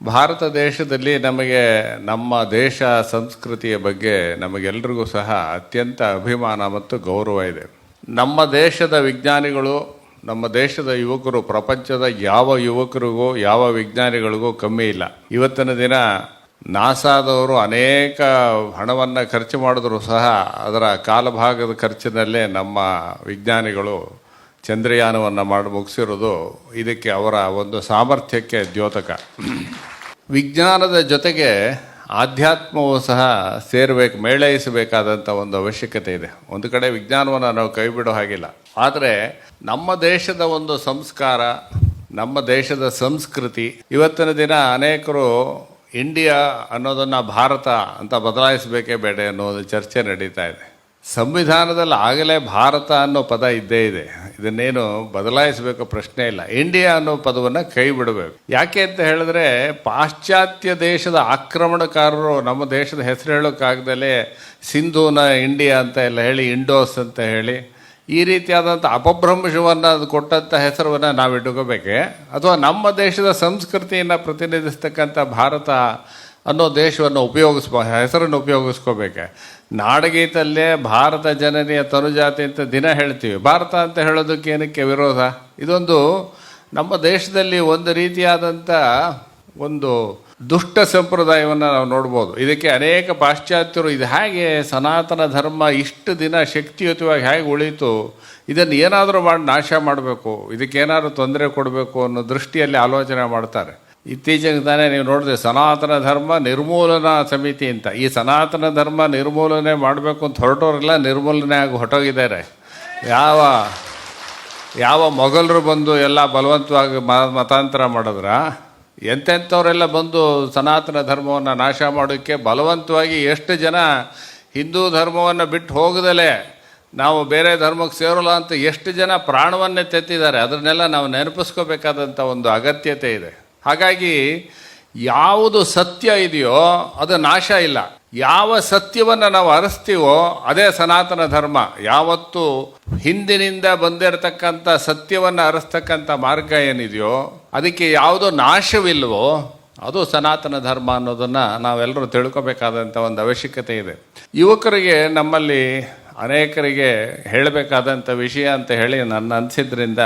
ಭಾರತ ದೇಶದಲ್ಲಿ ನಮಗೆ ನಮ್ಮ ದೇಶ ಸಂಸ್ಕೃತಿಯ ಬಗ್ಗೆ ನಮಗೆಲ್ರಿಗೂ ಸಹ ಅತ್ಯಂತ ಅಭಿಮಾನ ಮತ್ತು ಗೌರವ ಇದೆ. ನಮ್ಮ ದೇಶದ ವಿಜ್ಞಾನಿಗಳು ನಮ್ಮ ದೇಶದ ಯುವಕರು, ಪ್ರಪಂಚದ ಯಾವ ಯುವಕರಿಗೂ, ಯಾವ ವಿಜ್ಞಾನಿಗಳಿಗೂ ಕಮ್ಮಿ ಇಲ್ಲ. ಇವತ್ತಿನ ದಿನ ನಾಸಾದವರು ಅನೇಕ ಹಣವನ್ನು ಖರ್ಚು ಮಾಡಿದ್ರು ಸಹ, ಅದರ ಕಾಲಭಾಗದ ಖರ್ಚಿನಲ್ಲೇ ನಮ್ಮ ವಿಜ್ಞಾನಿಗಳು ಚಂದ್ರಯಾನವನ್ನು ಮಾಡಿ, ಮುಗಿಸಿರೋದು ಇದಕ್ಕೆ ಅವರ ಒಂದು ಸಾಮರ್ಥ್ಯಕ್ಕೆ ದ್ಯೋತಕ. ವಿಜ್ಞಾನದ ಜೊತೆಗೆ ಆಧ್ಯಾತ್ಮವೂ ಸಹ ಸೇರಬೇಕು ಮೇಳೈಸಬೇಕಾದಂಥ ಒಂದು ಅವಶ್ಯಕತೆ ಇದೆ. ಒಂದು ಕಡೆ ವಿಜ್ಞಾನವನ್ನು ನಾವು ಕೈ ಬಿಡೋ ಹಾಗಿಲ್ಲ. ಆದರೆ ನಮ್ಮ ದೇಶದ ಒಂದು ಸಂಸ್ಕಾರ, ನಮ್ಮ ದೇಶದ ಸಂಸ್ಕೃತಿ, ಇವತ್ತಿನ ದಿನ ಅನೇಕರು ಇಂಡಿಯಾ ಅನ್ನೋದನ್ನು ಭಾರತ ಅಂತ ಬದಲಾಯಿಸಬೇಕೇ ಬೇಡ ಅನ್ನೋ ಚರ್ಚೆ ನಡೀತಾ ಇದೆ. ಸಂವಿಧಾನದಲ್ಲಿ ಆಗಲೇ ಭಾರತ ಅನ್ನೋ ಪದ ಇದ್ದೇ ಇದೆ. ಇದನ್ನೇನು ಬದಲಾಯಿಸಬೇಕು ಪ್ರಶ್ನೆ ಇಲ್ಲ. ಇಂಡಿಯಾ ಅನ್ನೋ ಪದವನ್ನು ಕೈ ಬಿಡಬೇಕು. ಯಾಕೆ ಅಂತ ಹೇಳಿದ್ರೆ ಪಾಶ್ಚಾತ್ಯ ದೇಶದ ಆಕ್ರಮಣಕಾರರು ನಮ್ಮ ದೇಶದ ಹೆಸರು ಹೇಳೋಕ್ಕಾಗ್ದಲೇ ಸಿಂಧೂನ ಇಂಡಿಯಾ ಅಂತ ಎಲ್ಲ ಹೇಳಿ, ಇಂಡೋಸ್ ಅಂತ ಹೇಳಿ, ಈ ರೀತಿಯಾದಂಥ ಅಪಭ್ರಂಶವನ್ನು ಅದು ಕೊಟ್ಟಂಥ ಹೆಸರನ್ನು ನಾವು ಇಟ್ಕೋಬೇಕೆ. ಅಥವಾ ನಮ್ಮ ದೇಶದ ಸಂಸ್ಕೃತಿಯನ್ನು ಪ್ರತಿನಿಧಿಸ್ತಕ್ಕಂಥ ಭಾರತ ಅನ್ನೋ ದೇಶವನ್ನು ಉಪಯೋಗಿಸ್ಬೋ ಹೆಸರನ್ನು ಉಪಯೋಗಿಸ್ಕೋಬೇಕೆ. ನಾಡಗೀತಲ್ಲೇ ಭಾರತ ಜನನಿಯ ತನುಜಾತಿ ಅಂತ ದಿನ ಹೇಳ್ತೀವಿ. ಭಾರತ ಅಂತ ಹೇಳೋದಕ್ಕೆ ಏನಕ್ಕೆ ವಿರೋಧ? ಇದೊಂದು ನಮ್ಮ ದೇಶದಲ್ಲಿ ಒಂದು ರೀತಿಯಾದಂಥ ಒಂದು ದುಷ್ಟ ಸಂಪ್ರದಾಯವನ್ನು ನಾವು ನೋಡ್ಬೋದು. ಇದಕ್ಕೆ ಅನೇಕ ಪಾಶ್ಚಾತ್ಯರು ಇದು ಹೇಗೆ ಸನಾತನ ಧರ್ಮ ಇಷ್ಟು ದಿನ ಶಕ್ತಿಯುತವಾಗಿ ಹೇಗೆ ಉಳೀತು, ಇದನ್ನು ಏನಾದರೂ ಮಾಡಿ ನಾಶ ಮಾಡಬೇಕು ಇದಕ್ಕೇನಾದರೂ ತೊಂದರೆ ಕೊಡಬೇಕು ಅನ್ನೋ ದೃಷ್ಟಿಯಲ್ಲಿ ಆಲೋಚನೆ ಮಾಡ್ತಾರೆ. ಇತ್ತೀಚೆಗೆ ತಾನೇ ನೀವು ನೋಡಿದ್ರೆ ಸನಾತನ ಧರ್ಮ ನಿರ್ಮೂಲನಾ ಸಮಿತಿ ಅಂತ. ಈ ಸನಾತನ ಧರ್ಮ ನಿರ್ಮೂಲನೆ ಮಾಡಬೇಕು ಅಂತ ಹೊರಟೋರೆಲ್ಲ ನಿರ್ಮೂಲನೆ ಆಗಿ ಹೊರಟೋಗಿದ್ದಾರೆ. ಯಾವ ಯಾವ ಮೊಘಲರು ಬಂದು ಎಲ್ಲ ಬಲವಂತವಾಗಿ ಮತಾಂತರ ಮಾಡಿದ್ರ, ಎಂತೆಂಥವರೆಲ್ಲ ಬಂದು ಸನಾತನ ಧರ್ಮವನ್ನು ನಾಶ ಮಾಡೋಕ್ಕೆ ಬಲವಂತವಾಗಿ ಎಷ್ಟು ಜನ ಹಿಂದೂ ಧರ್ಮವನ್ನು ಬಿಟ್ಟು ಹೋಗದಲೇ ನಾವು ಬೇರೆ ಧರ್ಮಕ್ಕೆ ಸೇರೋಲ್ಲ ಅಂತ ಎಷ್ಟು ಜನ ಪ್ರಾಣವನ್ನೇ ತೆತ್ತಿದ್ದಾರೆ. ಅದನ್ನೆಲ್ಲ ನಾವು ನೆನಪಿಸ್ಕೋಬೇಕಾದಂಥ ಒಂದು ಅಗತ್ಯತೆ ಇದೆ. ಹಾಗಾಗಿ ಯಾವುದು ಸತ್ಯ ಇದೆಯೋ ಅದು ನಾಶ ಇಲ್ಲ. ಯಾವ ಸತ್ಯವನ್ನು ನಾವು ಅರಸ್ತೀವೋ ಅದೇ ಸನಾತನ ಧರ್ಮ. ಯಾವತ್ತು ಹಿಂದಿನಿಂದ ಬಂದಿರತಕ್ಕಂಥ ಸತ್ಯವನ್ನು ಅರಸ್ತಕ್ಕಂಥ ಮಾರ್ಗ ಏನಿದೆಯೋ ಅದಕ್ಕೆ ಯಾವುದೋ ನಾಶವಿಲ್ವೋ ಅದು ಸನಾತನ ಧರ್ಮ ಅನ್ನೋದನ್ನು ನಾವೆಲ್ಲರೂ ತಿಳ್ಕೊಬೇಕಾದಂಥ ಒಂದು ಅವಶ್ಯಕತೆ ಇದೆ. ಯುವಕರಿಗೆ ನಮ್ಮಲ್ಲಿ ಅನೇಕರಿಗೆ ಹೇಳಬೇಕಾದಂಥ ವಿಷಯ ಅಂತ ಹೇಳಿ ನನ್ನ ಅನಿಸಿದ್ರಿಂದ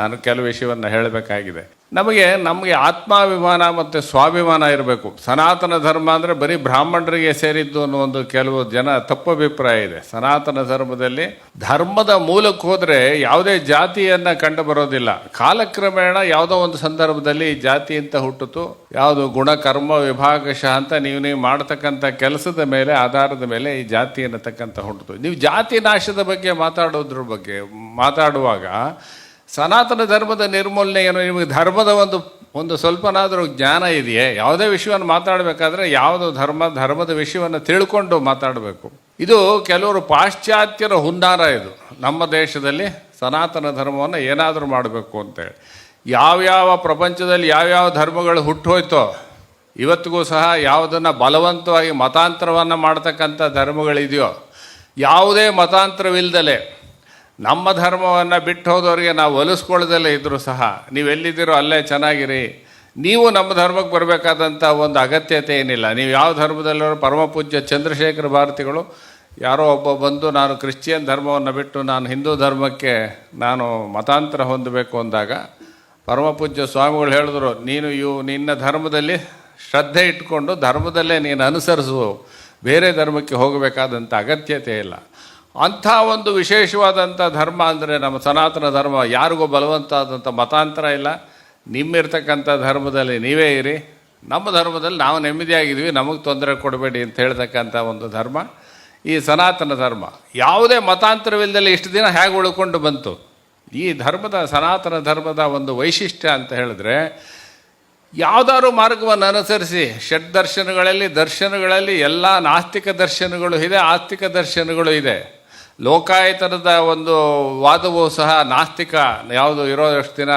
ನಾನು ಕೆಲವು ವಿಷಯವನ್ನು ಹೇಳಬೇಕಾಗಿದೆ. ನಮಗೆ ನಮಗೆ ಆತ್ಮಾಭಿಮಾನ ಮತ್ತು ಸ್ವಾಭಿಮಾನ ಇರಬೇಕು. ಸನಾತನ ಧರ್ಮ ಅಂದರೆ ಬರೀ ಬ್ರಾಹ್ಮಣರಿಗೆ ಸೇರಿದ್ದು ಅನ್ನೋ ಒಂದು ಕೆಲವು ಜನ ತಪ್ಪು ಅಭಿಪ್ರಾಯ ಇದೆ. ಸನಾತನ ಧರ್ಮದಲ್ಲಿ ಧರ್ಮದ ಮೂಲಕ್ಕೆ ಹೋದರೆ ಯಾವುದೇ ಜಾತಿಯನ್ನು ಕಂಡು ಬರೋದಿಲ್ಲ. ಕಾಲಕ್ರಮೇಣ ಯಾವುದೋ ಒಂದು ಸಂದರ್ಭದಲ್ಲಿ ಜಾತಿ ಅಂತ ಹುಟ್ಟಿತು ಯಾವುದು ಗುಣ, ಕರ್ಮ, ವಿಭಾಗಶಃ ಅಂತ ನೀವು ನೀವು ಮಾಡ್ತಕ್ಕಂಥ ಕೆಲಸದ ಮೇಲೆ, ಆಧಾರದ ಮೇಲೆ ಈ ಜಾತಿ ಅನ್ನತಕ್ಕಂಥ ಹುಟ್ಟಿತು ನೀವು ಜಾತಿ ನಾಶದ ಬಗ್ಗೆ ಮಾತಾಡೋದ್ರ ಬಗ್ಗೆ ಮಾತಾಡುವಾಗ ಸನಾತನ ಧರ್ಮದ ನಿರ್ಮೂಲನೆ ಏನು, ನಿಮಗೆ ಧರ್ಮದ ಒಂದು ಒಂದು ಸ್ವಲ್ಪನಾದರೂ ಜ್ಞಾನ ಇದೆಯೇ? ಯಾವುದೇ ವಿಷಯವನ್ನು ಮಾತಾಡಬೇಕಾದ್ರೆ ಯಾವುದು ಧರ್ಮ, ಧರ್ಮದ ವಿಷಯವನ್ನು ತಿಳ್ಕೊಂಡು ಮಾತಾಡಬೇಕು. ಇದು ಕೆಲವರು ಪಾಶ್ಚಾತ್ಯರ ಹುನ್ನಾರ ಇದು. ನಮ್ಮ ದೇಶದಲ್ಲಿ ಸನಾತನ ಧರ್ಮವನ್ನು ಏನಾದರೂ ಮಾಡಬೇಕು ಅಂತೇಳಿ ಯಾವ್ಯಾವ ಪ್ರಪಂಚದಲ್ಲಿ ಯಾವ್ಯಾವ ಧರ್ಮಗಳು ಹುಟ್ಟೋಯ್ತೋ, ಇವತ್ತಿಗೂ ಸಹ ಯಾವುದನ್ನು ಬಲವಂತವಾಗಿ ಮತಾಂತರವನ್ನು ಮಾಡ್ತಕ್ಕಂಥ ಧರ್ಮಗಳಿದೆಯೋ, ಯಾವುದೇ ಮತಾಂತರವಿಲ್ಲದಲೇ ನಮ್ಮ ಧರ್ಮವನ್ನು ಬಿಟ್ಟು ಹೋದವರಿಗೆ ನಾವು ಒಲಿಸ್ಕೊಳ್ಳದಲ್ಲೇ ಇದ್ದರೂ ಸಹ ನೀವೆಲ್ಲಿದ್ದೀರೋ ಅಲ್ಲೇ ಚೆನ್ನಾಗಿರಿ. ನೀವು ನಮ್ಮ ಧರ್ಮಕ್ಕೆ ಬರಬೇಕಾದಂಥ ಒಂದು ಅಗತ್ಯತೆ ಏನಿಲ್ಲ. ನೀವು ಯಾವ ಧರ್ಮದಲ್ಲಿರೋ ಪರಮಪೂಜ್ಯ ಚಂದ್ರಶೇಖರ ಭಾರತಿಗಳು, ಯಾರೋ ಒಬ್ಬ ಬಂದು, ನಾನು ಕ್ರಿಶ್ಚಿಯನ್ ಧರ್ಮವನ್ನು ಬಿಟ್ಟು ನಾನು ಹಿಂದೂ ಧರ್ಮಕ್ಕೆ ನಾನು ಮತಾಂತರ ಹೊಂದಬೇಕು ಅಂದಾಗ, ಪರಮಪೂಜ್ಯ ಸ್ವಾಮಿಗಳು ಹೇಳಿದ್ರು, ನೀನು ಇವು ನಿನ್ನ ಧರ್ಮದಲ್ಲಿ ಶ್ರದ್ಧೆ ಇಟ್ಕೊಂಡು ಧರ್ಮದಲ್ಲೇ ನೀನು ಅನುಸರಿಸು. ಬೇರೆ ಧರ್ಮಕ್ಕೆ ಹೋಗಬೇಕಾದಂಥ ಅಗತ್ಯತೆ ಇಲ್ಲ. ಅಂಥ ಒಂದು ವಿಶೇಷವಾದಂಥ ಧರ್ಮ ಅಂದರೆ ನಮ್ಮ ಸನಾತನ ಧರ್ಮ, ಯಾರಿಗೂ ಬಲವಂತಾದಂಥ ಮತಾಂತರ ಇಲ್ಲ. ನಿಮ್ಮಿರ್ತಕ್ಕಂಥ ಧರ್ಮದಲ್ಲಿ ನೀವೇ ಇರಿ. ನಮ್ಮ ಧರ್ಮದಲ್ಲಿ ನಾವು ನೆಮ್ಮದಿಯಾಗಿದ್ದೀವಿ, ನಮಗೆ ತೊಂದರೆ ಕೊಡಬೇಡಿ ಅಂತ ಹೇಳ್ತಕ್ಕಂಥ ಒಂದು ಧರ್ಮ. ಈ ಸನಾತನ ಧರ್ಮ, ಯಾವುದೇ ಮತಾಂತರವಿಲ್ಲದಲ್ಲಿ ಇಷ್ಟು ದಿನ ಹೇಗೆ ಉಳ್ಕೊಂಡು ಬಂತು? ಈ ಧರ್ಮದ, ಸನಾತನ ಧರ್ಮದ ಒಂದು ವೈಶಿಷ್ಟ್ಯ ಅಂತ ಹೇಳಿದ್ರೆ, ಯಾವುದಾದ್ರು ಮಾರ್ಗವನ್ನು ಅನುಸರಿಸಿ ಷಡ್ ದರ್ಶನಗಳಲ್ಲಿ ದರ್ಶನಗಳಲ್ಲಿ ಎಲ್ಲ ನಾಸ್ತಿಕ ದರ್ಶನಗಳು ಇದೆ, ಆಸ್ತಿಕ ದರ್ಶನಗಳು ಇದೆ. ಲೋಕಾಯತನದ ಒಂದು ವಾದವೂ ಸಹ ನಾಸ್ತಿಕ. ಯಾವುದು ಇರೋ ಎಷ್ಟು ದಿನ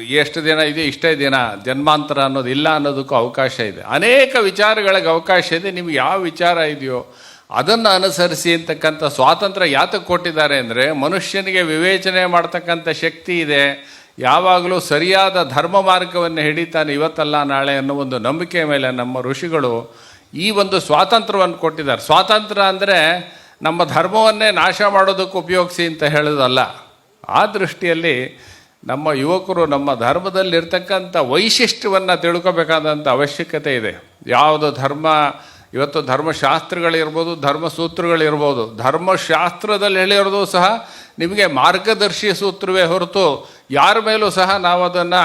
ಎಷ್ಟು ದಿನ ಇದೆ ಇಷ್ಟೇ ದಿನ. ಜನ್ಮಾಂತರ ಅನ್ನೋದು ಇಲ್ಲ ಅನ್ನೋದಕ್ಕೂ ಅವಕಾಶ ಇದೆ. ಅನೇಕ ವಿಚಾರಗಳಿಗೆ ಅವಕಾಶ ಇದೆ. ನಿಮ್ಗೆ ಯಾವ ವಿಚಾರ ಇದೆಯೋ ಅದನ್ನು ಅನುಸರಿಸಿ ಅಂತಕ್ಕಂಥ ಸ್ವಾತಂತ್ರ್ಯ ಯಾತಕ್ಕೆ ಕೊಟ್ಟಿದ್ದಾರೆ ಅಂದರೆ, ಮನುಷ್ಯನಿಗೆ ವಿವೇಚನೆ ಮಾಡ್ತಕ್ಕಂಥ ಶಕ್ತಿ ಇದೆ. ಯಾವಾಗಲೂ ಸರಿಯಾದ ಧರ್ಮ ಮಾರ್ಗವನ್ನು ಹಿಡಿತಾನೆ ಇವತ್ತಲ್ಲ ನಾಳೆ ಅನ್ನೋ ಒಂದು ನಂಬಿಕೆ ಮೇಲೆ ನಮ್ಮ ಋಷಿಗಳು ಈ ಒಂದು ಸ್ವಾತಂತ್ರ್ಯವನ್ನು ಕೊಟ್ಟಿದ್ದಾರೆ. ಸ್ವಾತಂತ್ರ್ಯ ಅಂದರೆ ನಮ್ಮ ಧರ್ಮವನ್ನೇ ನಾಶ ಮಾಡೋದಕ್ಕೆ ಉಪಯೋಗಿಸಿ ಅಂತ ಹೇಳೋದಲ್ಲ. ಆ ದೃಷ್ಟಿಯಲ್ಲಿ ನಮ್ಮ ಯುವಕರು ನಮ್ಮ ಧರ್ಮದಲ್ಲಿರ್ತಕ್ಕಂಥ ವೈಶಿಷ್ಟ್ಯವನ್ನು ತಿಳ್ಕೊಬೇಕಾದಂಥ ಅವಶ್ಯಕತೆ ಇದೆ. ಯಾವುದು ಧರ್ಮ, ಇವತ್ತು ಧರ್ಮಶಾಸ್ತ್ರಗಳಿರ್ಬೋದು, ಧರ್ಮಸೂತ್ರಗಳಿರ್ಬೋದು. ಧರ್ಮಶಾಸ್ತ್ರದಲ್ಲಿ ಹೇಳಿರೋದು ಸಹ ನಿಮಗೆ ಮಾರ್ಗದರ್ಶಿ ಸೂತ್ರವೇ ಹೊರತು ಯಾರ ಮೇಲೂ ಸಹ ನಾವು ಅದನ್ನು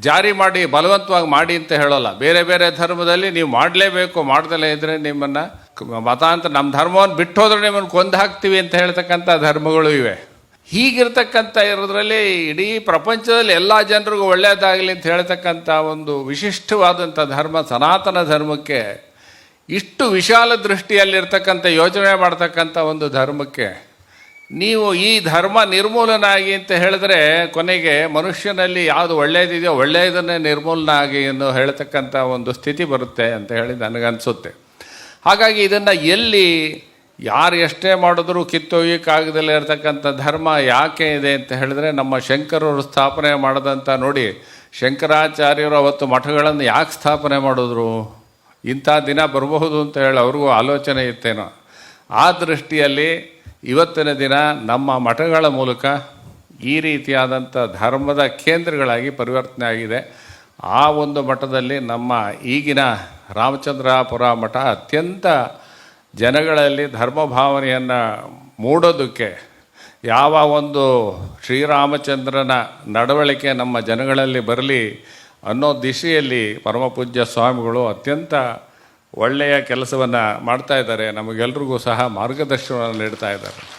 ಜಾರಿ ಮಾಡಿ, ಬಲವಂತವಾಗಿ ಮಾಡಿ ಅಂತ ಹೇಳೋಲ್ಲ. ಬೇರೆ ಬೇರೆ ಧರ್ಮದಲ್ಲಿ ನೀವು ಮಾಡಲೇಬೇಕು, ಮಾಡ್ದಲೇ ಇದ್ದರೆ ನಿಮ್ಮನ್ನು ಮತಾಂತರ ನಮ್ಮ ಧರ್ಮವನ್ನು ಬಿಟ್ಟು ಹೋದ್ರೆ ನಿಮ್ಮನ್ನು ಕೊಂದು ಹಾಕ್ತೀವಿ ಅಂತ ಹೇಳ್ತಕ್ಕಂಥ ಧರ್ಮಗಳು ಇವೆ. ಹೀಗಿರ್ತಕ್ಕಂಥ ಇರೋದ್ರಲ್ಲಿ ಇಡೀ ಪ್ರಪಂಚದಲ್ಲಿ ಎಲ್ಲ ಜನರಿಗೂ ಒಳ್ಳೆಯದಾಗಲಿ ಅಂತ ಹೇಳ್ತಕ್ಕಂಥ ಒಂದು ವಿಶಿಷ್ಟವಾದಂಥ ಧರ್ಮ, ಸನಾತನ ಧರ್ಮಕ್ಕೆ ಇಷ್ಟು ವಿಶಾಲ ದೃಷ್ಟಿಯಲ್ಲಿರ್ತಕ್ಕಂಥ ಯೋಚನೆ ಮಾಡ್ತಕ್ಕಂಥ ಒಂದು ಧರ್ಮಕ್ಕೆ ನೀವು ಈ ಧರ್ಮ ನಿರ್ಮೂಲನಾಗಿ ಅಂತ ಹೇಳಿದ್ರೆ ಕೊನೆಗೆ ಮನುಷ್ಯನಲ್ಲಿ ಯಾವುದು ಒಳ್ಳೆಯದಿದೆಯೋ ಒಳ್ಳೆಯದನ್ನೇ ನಿರ್ಮೂಲನ ಆಗಿ ಎಂದು ಹೇಳ್ತಕ್ಕಂಥ ಒಂದು ಸ್ಥಿತಿ ಬರುತ್ತೆ ಅಂತ ಹೇಳಿ ನನಗನ್ಸುತ್ತೆ. ಹಾಗಾಗಿ ಇದನ್ನು ಎಲ್ಲಿ ಯಾರು ಎಷ್ಟೇ ಮಾಡಿದ್ರೂ ಕಿತ್ತೊಯ್ಯಕ್ಕಾಗದಲ್ಲೇ ಇರತಕ್ಕಂಥ ಧರ್ಮ ಯಾಕೆ ಇದೆ ಅಂತ ಹೇಳಿದ್ರೆ ನಮ್ಮ ಶಂಕರರು ಸ್ಥಾಪನೆ ಮಾಡಿದಂಥ ನೋಡಿ ಶಂಕರಾಚಾರ್ಯರು ಅವತ್ತು ಮಠಗಳನ್ನು ಯಾಕೆ ಸ್ಥಾಪನೆ ಮಾಡಿದ್ರು? ಇಂಥ ದಿನ ಬರಬಹುದು ಅಂತ ಹೇಳಿ ಅವ್ರಿಗೂ ಆಲೋಚನೆ ಇತ್ತೇನೋ. ಆ ದೃಷ್ಟಿಯಲ್ಲಿ ಇವತ್ತಿನ ದಿನ ನಮ್ಮ ಮಠಗಳ ಮೂಲಕ ಈ ರೀತಿಯಾದಂಥ ಧರ್ಮದ ಕೇಂದ್ರಗಳಾಗಿ ಪರಿವರ್ತನೆ ಆಗಿದೆ. ಆ ಒಂದು ಮಠದಲ್ಲಿ ನಮ್ಮ ಈಗಿನ ರಾಮಚಂದ್ರಾಪುರ ಮಠ ಅತ್ಯಂತ ಜನಗಳಲ್ಲಿ ಧರ್ಮ ಭಾವನೆಯನ್ನು ಮೂಡೋದಕ್ಕೆ ಯಾವ ಒಂದು ಶ್ರೀರಾಮಚಂದ್ರನ ನಡವಳಿಕೆ ನಮ್ಮ ಜನಗಳಲ್ಲಿ ಬರಲಿ ಅನ್ನೋ ದಿಶೆಯಲ್ಲಿ ಪರಮಪೂಜ್ಯ ಸ್ವಾಮಿಗಳು ಅತ್ಯಂತ ಒಳ್ಳೆಯ ಕೆಲಸವನ್ನು ಮಾಡ್ತಾ ಇದ್ದಾರೆ. ನಮಗೆಲ್ರಿಗೂ ಸಹ ಮಾರ್ಗದರ್ಶನವನ್ನು ನೀಡ್ತಾ ಇದ್ದಾರೆ.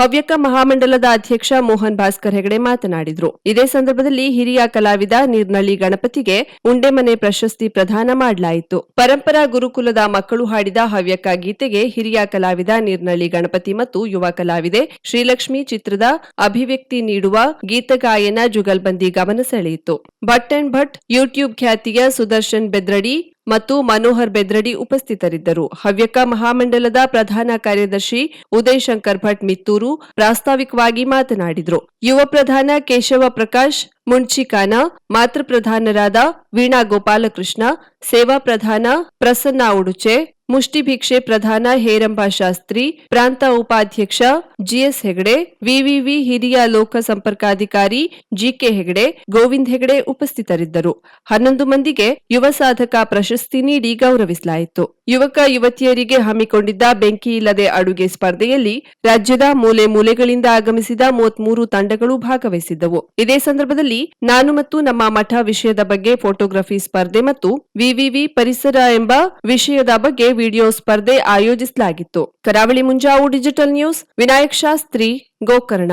ಹವ್ಯಕ ಮಹಾಮಂಡಲದ ಅಧ್ಯಕ್ಷ ಮೋಹನ್ ಭಾಸ್ಕರ್ ಹೆಗಡೆ ಮಾತನಾಡಿದರು. ಇದೇ ಸಂದರ್ಭದಲ್ಲಿ ಹಿರಿಯ ಕಲಾವಿದ ನೀರ್ನಳ್ಳಿ ಗಣಪತಿಗೆ ಉಂಡೆಮನೆ ಪ್ರಶಸ್ತಿ ಪ್ರದಾನ ಮಾಡಲಾಯಿತು. ಪರಂಪರಾ ಗುರುಕುಲದ ಮಕ್ಕಳು ಹಾಡಿದ ಹವ್ಯಕ ಗೀತೆಗೆ ಹಿರಿಯ ಕಲಾವಿದ ನೀರ್ನಳ್ಳಿ ಗಣಪತಿ ಮತ್ತು ಯುವ ಕಲಾವಿದೆ ಶ್ರೀಲಕ್ಷ್ಮಿ ಚಿತ್ರದ ಅಭಿವ್ಯಕ್ತಿ ನೀಡುವ ಗೀತಗಾಯನ ಜುಗಲ್ಬಂದಿ ಗಮನ ಸೆಳೆಯಿತು. ಭಟ್ ಅಂಡ್ ಭಟ್ ಯೂಟ್ಯೂಬ್ ಖ್ಯಾತಿಯ ಸುದರ್ಶನ್ ಬೆದ್ರಡಿ ಮತ್ತು ಮನೋಹರ್ ಬೆದ್ರಡಿ ಉಪಸ್ಥಿತರಿದ್ದರು. ಹವ್ಯಕ ಮಹಾಮಂಡಲದ ಪ್ರಧಾನ ಕಾರ್ಯದರ್ಶಿ ಉದಯ್ ಶಂಕರ್ ಭಟ್ ಮಿತ್ತೂರು ಪ್ರಾಸ್ತಾವಿಕವಾಗಿ ಮಾತನಾಡಿದರು. ಯುವ ಪ್ರಧಾನ ಕೇಶವ ಪ್ರಕಾಶ್ ಮುಂಚಿಕಾನ ಮಾತೃಪ್ರಧಾನರಾದ ವೀಣಾ ಗೋಪಾಲಕೃಷ್ಣ, ಸೇವಾ ಪ್ರಧಾನ ಪ್ರಸನ್ನ ಉಡುಚೆ ಮುಷ್ಟಿಭಿಕ್ಷೆ ಪ್ರಧಾನ ಹೇರಂಬ ಶಾಸ್ತ್ರಿ, ಪ್ರಾಂತ ಉಪಾಧ್ಯಕ್ಷ ಜಿಎಸ್ ಹೆಗಡೆ, ವಿವಿವಿ ಹಿರಿಯ ಲೋಕ ಸಂಪರ್ಕಾಧಿಕಾರಿ ಜಿಕೆ ಹೆಗಡೆ, ಗೋವಿಂದ್ ಹೆಗಡೆ ಉಪಸ್ಥಿತರಿದ್ದರು. ಹನ್ನೊಂದು ಮಂದಿಗೆ ಯುವ ಸಾಧಕ ಪ್ರಶಸ್ತಿ ನೀಡಿ ಗೌರವಿಸಲಾಯಿತು. ಯುವಕ ಯುವತಿಯರಿಗೆ ಹಮ್ಮಿಕೊಂಡಿದ್ದ ಬೆಂಕಿ ಇಲ್ಲದೆ ಅಡುಗೆ ಸ್ಪರ್ಧೆಯಲ್ಲಿ ರಾಜ್ಯದ ಮೂಲೆ ಮೂಲೆಗಳಿಂದ ಆಗಮಿಸಿದ ಮೂವತ್ಮೂರು ತಂಡಗಳು ಭಾಗವಹಿಸಿದ್ದವು. ಇದೇ ಸಂದರ್ಭದಲ್ಲಿ ನಾನು ಮತ್ತು ನಮ್ಮ ಮಠ ವಿಷಯದ ಬಗ್ಗೆ ಫೋಟೋಗ್ರಫಿ ಸ್ಪರ್ಧೆ ಮತ್ತು ವಿವಿವಿ ಪರಿಸರ ಎಂಬ ವಿಷಯದ ಬಗ್ಗೆ ವಿಡಿಯೋ ಸ್ಪರ್ಧೆ ಆಯೋಜಿಸಲಾಗಿತ್ತು. Karavali Munjavu digital news, Vinayak Shastri, Gokarna.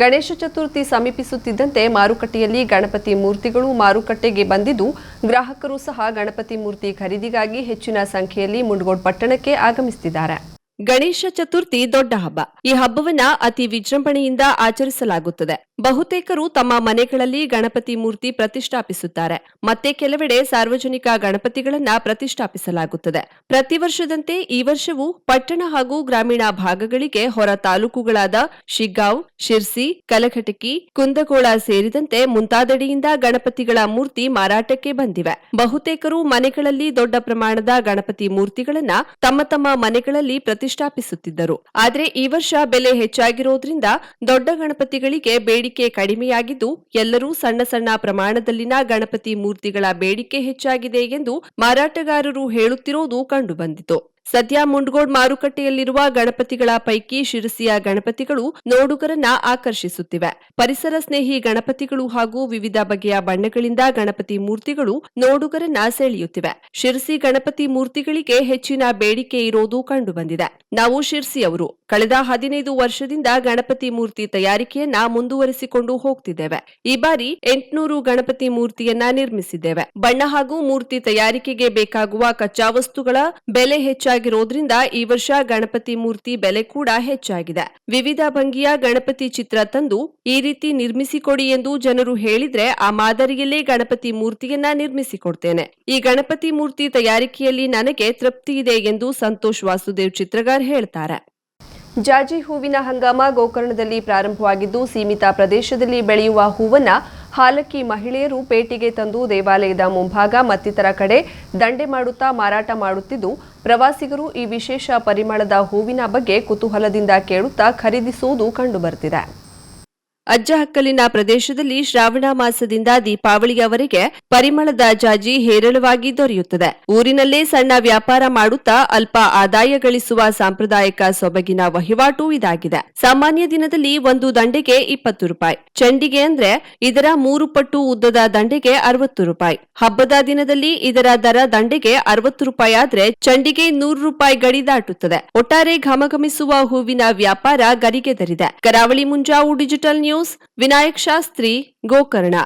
Ganesha Chaturthi ಸಮೀಪಿಸುತ್ತಿದ್ದಂತೆ ಮಾರುಕಟ್ಟೆಯಲ್ಲಿ ಗಣಪತಿ ಮೂರ್ತಿಗಳು ಮಾರುಕಟ್ಟೆಗೆ ಬಂದಿದ್ದು, ಗ್ರಾಹಕರು ಸಹ ಗಣಪತಿ ಮೂರ್ತಿ ಖರೀದಿಗಾಗಿ ಹೆಚ್ಚಿನ ಸಂಖ್ಯೆಯಲ್ಲಿ ಮುಂಡಗೋಡ್ ಪಟ್ಟಣಕ್ಕೆ ಆಗಮಿಸುತ್ತಿದ್ದಾರೆ. ಗಣೇಶ ಚತುರ್ಥಿ ದೊಡ್ಡ ಹಬ್ಬ. ಈ ಹಬ್ಬವನ್ನ ಅತಿ ವಿಜೃಂಭಣೆಯಿಂದ ಆಚರಿಸಲಾಗುತ್ತದೆ. ಬಹುತೇಕರು ತಮ್ಮ ಮನೆಗಳಲ್ಲಿ ಗಣಪತಿ ಮೂರ್ತಿ ಪ್ರತಿಷ್ಠಾಪಿಸುತ್ತಾರೆ. ಮತ್ತೆ ಕೆಲವೆಡೆ ಸಾರ್ವಜನಿಕ ಗಣಪತಿಗಳನ್ನ ಪ್ರತಿಷ್ಠಾಪಿಸಲಾಗುತ್ತದೆ. ಪ್ರತಿ ವರ್ಷದಂತೆ ಈ ವರ್ಷವೂ ಪಟ್ಟಣ ಹಾಗೂ ಗ್ರಾಮೀಣ ಭಾಗಗಳಿಗೆ ಹೊರ ತಾಲೂಕುಗಳಾದ ಶಿಗ್ಗಾಂವ್, ಶಿರ್ಸಿ, ಕಲಘಟಕಿ, ಕುಂದಗೋಳ ಸೇರಿದಂತೆ ಮುಂತಾದಡಿಯಿಂದ ಗಣಪತಿಗಳ ಮೂರ್ತಿ ಮಾರಾಟಕ್ಕೆ ಬಂದಿವೆ. ಬಹುತೇಕರು ಮನೆಗಳಲ್ಲಿ ದೊಡ್ಡ ಪ್ರಮಾಣದ ಗಣಪತಿ ಮೂರ್ತಿಗಳನ್ನ ತಮ್ಮ ತಮ್ಮ ಮನೆಗಳಲ್ಲಿ ಪ್ರತಿಷ್ಠಾಪಿಸುತ್ತಿದ್ದರು. ಆದರೆ ಈ ವರ್ಷ ಬೆಲೆ ಹೆಚ್ಚಾಗಿರೋದ್ರಿಂದ ದೊಡ್ಡ ಗಣಪತಿಗಳಿಗೆ ಬೇಡಿಕೆ ಕಡಿಮೆಯಾಗಿದ್ದು, ಎಲ್ಲರೂ ಸಣ್ಣ ಸಣ್ಣ ಪ್ರಮಾಣದಲ್ಲಿನ ಗಣಪತಿ ಮೂರ್ತಿಗಳ ಬೇಡಿಕೆ ಹೆಚ್ಚಾಗಿದೆ ಎಂದು ಮಾರಾಟಗಾರರು ಹೇಳುತ್ತಿರುವುದು ಕಂಡುಬಂದಿತು. ಸದ್ಯ ಮುಂಡಗೋಡ್ ಮಾರುಕಟ್ಟೆಯಲ್ಲಿರುವ ಗಣಪತಿಗಳ ಪೈಕಿ ಶಿರಸಿಯ ಗಣಪತಿಗಳು ನೋಡುಗರನ್ನ ಆಕರ್ಷಿಸುತ್ತಿವೆ. ಪರಿಸರ ಸ್ನೇಹಿ ಗಣಪತಿಗಳು ಹಾಗೂ ವಿವಿಧ ಬಗೆಯ ಬಣ್ಣಗಳಿಂದ ಗಣಪತಿ ಮೂರ್ತಿಗಳು ನೋಡುಗರನ್ನ ಸೆಳೆಯುತ್ತಿವೆ. ಶಿರಸಿ ಗಣಪತಿ ಮೂರ್ತಿಗಳಿಗೆ ಹೆಚ್ಚಿನ ಬೇಡಿಕೆ ಇರೋದು ಕಂಡುಬಂದಿದೆ. ನಾವು ಶಿರ್ಸಿಯವರು. ಕಳೆದ ಹದಿನೈದು ವರ್ಷದಿಂದ ಗಣಪತಿ ಮೂರ್ತಿ ತಯಾರಿಕೆಯನ್ನ ಮುಂದುವರಿಸಿಕೊಂಡು ಹೋಗ್ತಿದ್ದೇವೆ. ಈ ಬಾರಿ ಎಂಟುನೂರು ಗಣಪತಿ ಮೂರ್ತಿಯನ್ನ ನಿರ್ಮಿಸಿದ್ದೇವೆ. ಬಣ್ಣ ಹಾಗೂ ಮೂರ್ತಿ ತಯಾರಿಕೆಗೆ ಬೇಕಾಗುವ ಕಚ್ಚಾ ವಸ್ತುಗಳ ಬೆಲೆ ಹೆಚ್ಚಾಗಿರೋದ್ರಿಂದ ಈ ವರ್ಷ ಗಣಪತಿ ಮೂರ್ತಿ ಬೆಲೆ ಕೂಡ ಹೆಚ್ಚಾಗಿದೆ. ವಿವಿಧ ಭಂಗಿಯ ಗಣಪತಿ ಚಿತ್ರ ತಂದು ಈ ರೀತಿ ನಿರ್ಮಿಸಿಕೊಡಿ ಎಂದು ಜನರು ಹೇಳಿದ್ರೆ ಆ ಮಾದರಿಯಲ್ಲೇ ಗಣಪತಿ ಮೂರ್ತಿಯನ್ನ ನಿರ್ಮಿಸಿಕೊಡ್ತೇನೆ. ಈ ಗಣಪತಿ ಮೂರ್ತಿ ತಯಾರಿಕೆಯಲ್ಲಿ ನನಗೆ ತೃಪ್ತಿ ಇದೆ ಎಂದು ಸಂತೋಷ್ ವಾಸುದೇವ್ ಚಿತ್ರಗಾರ್ ಹೇಳ್ತಾರೆ. ಜಾಜಿ ಹೂವಿನ ಹಂಗಾಮ ಗೋಕರ್ಣದಲ್ಲಿ ಪ್ರಾರಂಭವಾಗಿದ್ದು, ಸೀಮಿತ ಪ್ರದೇಶದಲ್ಲಿ ಬೆಳೆಯುವ ಹೂವನ್ನ ಹಾಲಕ್ಕಿ ಮಹಿಳೆಯರು ಪೇಟೆಗೆ ತಂದು ದೇವಾಲಯದ ಮುಂಭಾಗ ಮತ್ತಿತರ ಕಡೆ ದಂಡೆ ಮಾಡುತ್ತಾ ಮಾರಾಟ ಮಾಡುತ್ತಿದ್ದು, ಪ್ರವಾಸಿಗರು ಈ ವಿಶೇಷ ಪರಿಮಳದ ಹೂವಿನ ಬಗ್ಗೆ ಕುತೂಹಲದಿಂದ ಕೇಳುತ್ತಾ ಖರೀದಿಸುವುದು ಕಂಡುಬರುತ್ತಿದೆ. ಅಜ್ಜಹಕ್ಕಲಿನ ಪ್ರದೇಶದಲ್ಲಿ ಶ್ರಾವಣ ಮಾಸದಿಂದ ದೀಪಾವಳಿಯವರೆಗೆ ಪರಿಮಳದ ಜಾಜಿ ಹೇರಳವಾಗಿ ದೊರೆಯುತ್ತದೆ. ಊರಿನಲ್ಲೇ ಸಣ್ಣ ವ್ಯಾಪಾರ ಮಾಡುತ್ತಾ ಅಲ್ಪ ಆದಾಯ ಗಳಿಸುವ ಸಾಂಪ್ರದಾಯಿಕ ಸೊಬಗಿನ ವಹಿವಾಟು ಇದಾಗಿದೆ. ಸಾಮಾನ್ಯ ದಿನದಲ್ಲಿ ಒಂದು ದಂಡೆಗೆ ಇಪ್ಪತ್ತು ರೂಪಾಯಿ. ಚಂಡಿಗೆ ಅಂದ್ರೆ ಇದರ ಮೂರು ಪಟ್ಟು ಉದ್ದದ ದಂಡೆಗೆ ಅರವತ್ತು ರೂಪಾಯಿ. ಹಬ್ಬದ ದಿನದಲ್ಲಿ ಇದರ ದರ ದಂಡೆಗೆ ಅರವತ್ತು ರೂಪಾಯಿ ಆದ್ರೆ ಚಂಡಿಗೆ ನೂರು ರೂಪಾಯಿ ಗಡಿ ದಾಟುತ್ತದೆ. ಒಟ್ಟಾರೆ ಘಮಘಮಿಸುವ ಹೂವಿನ ವ್ಯಾಪಾರ ಗರಿಗೆದರಿದೆ. Karavali Munjavu digital news Vinayak Shastri Gokarna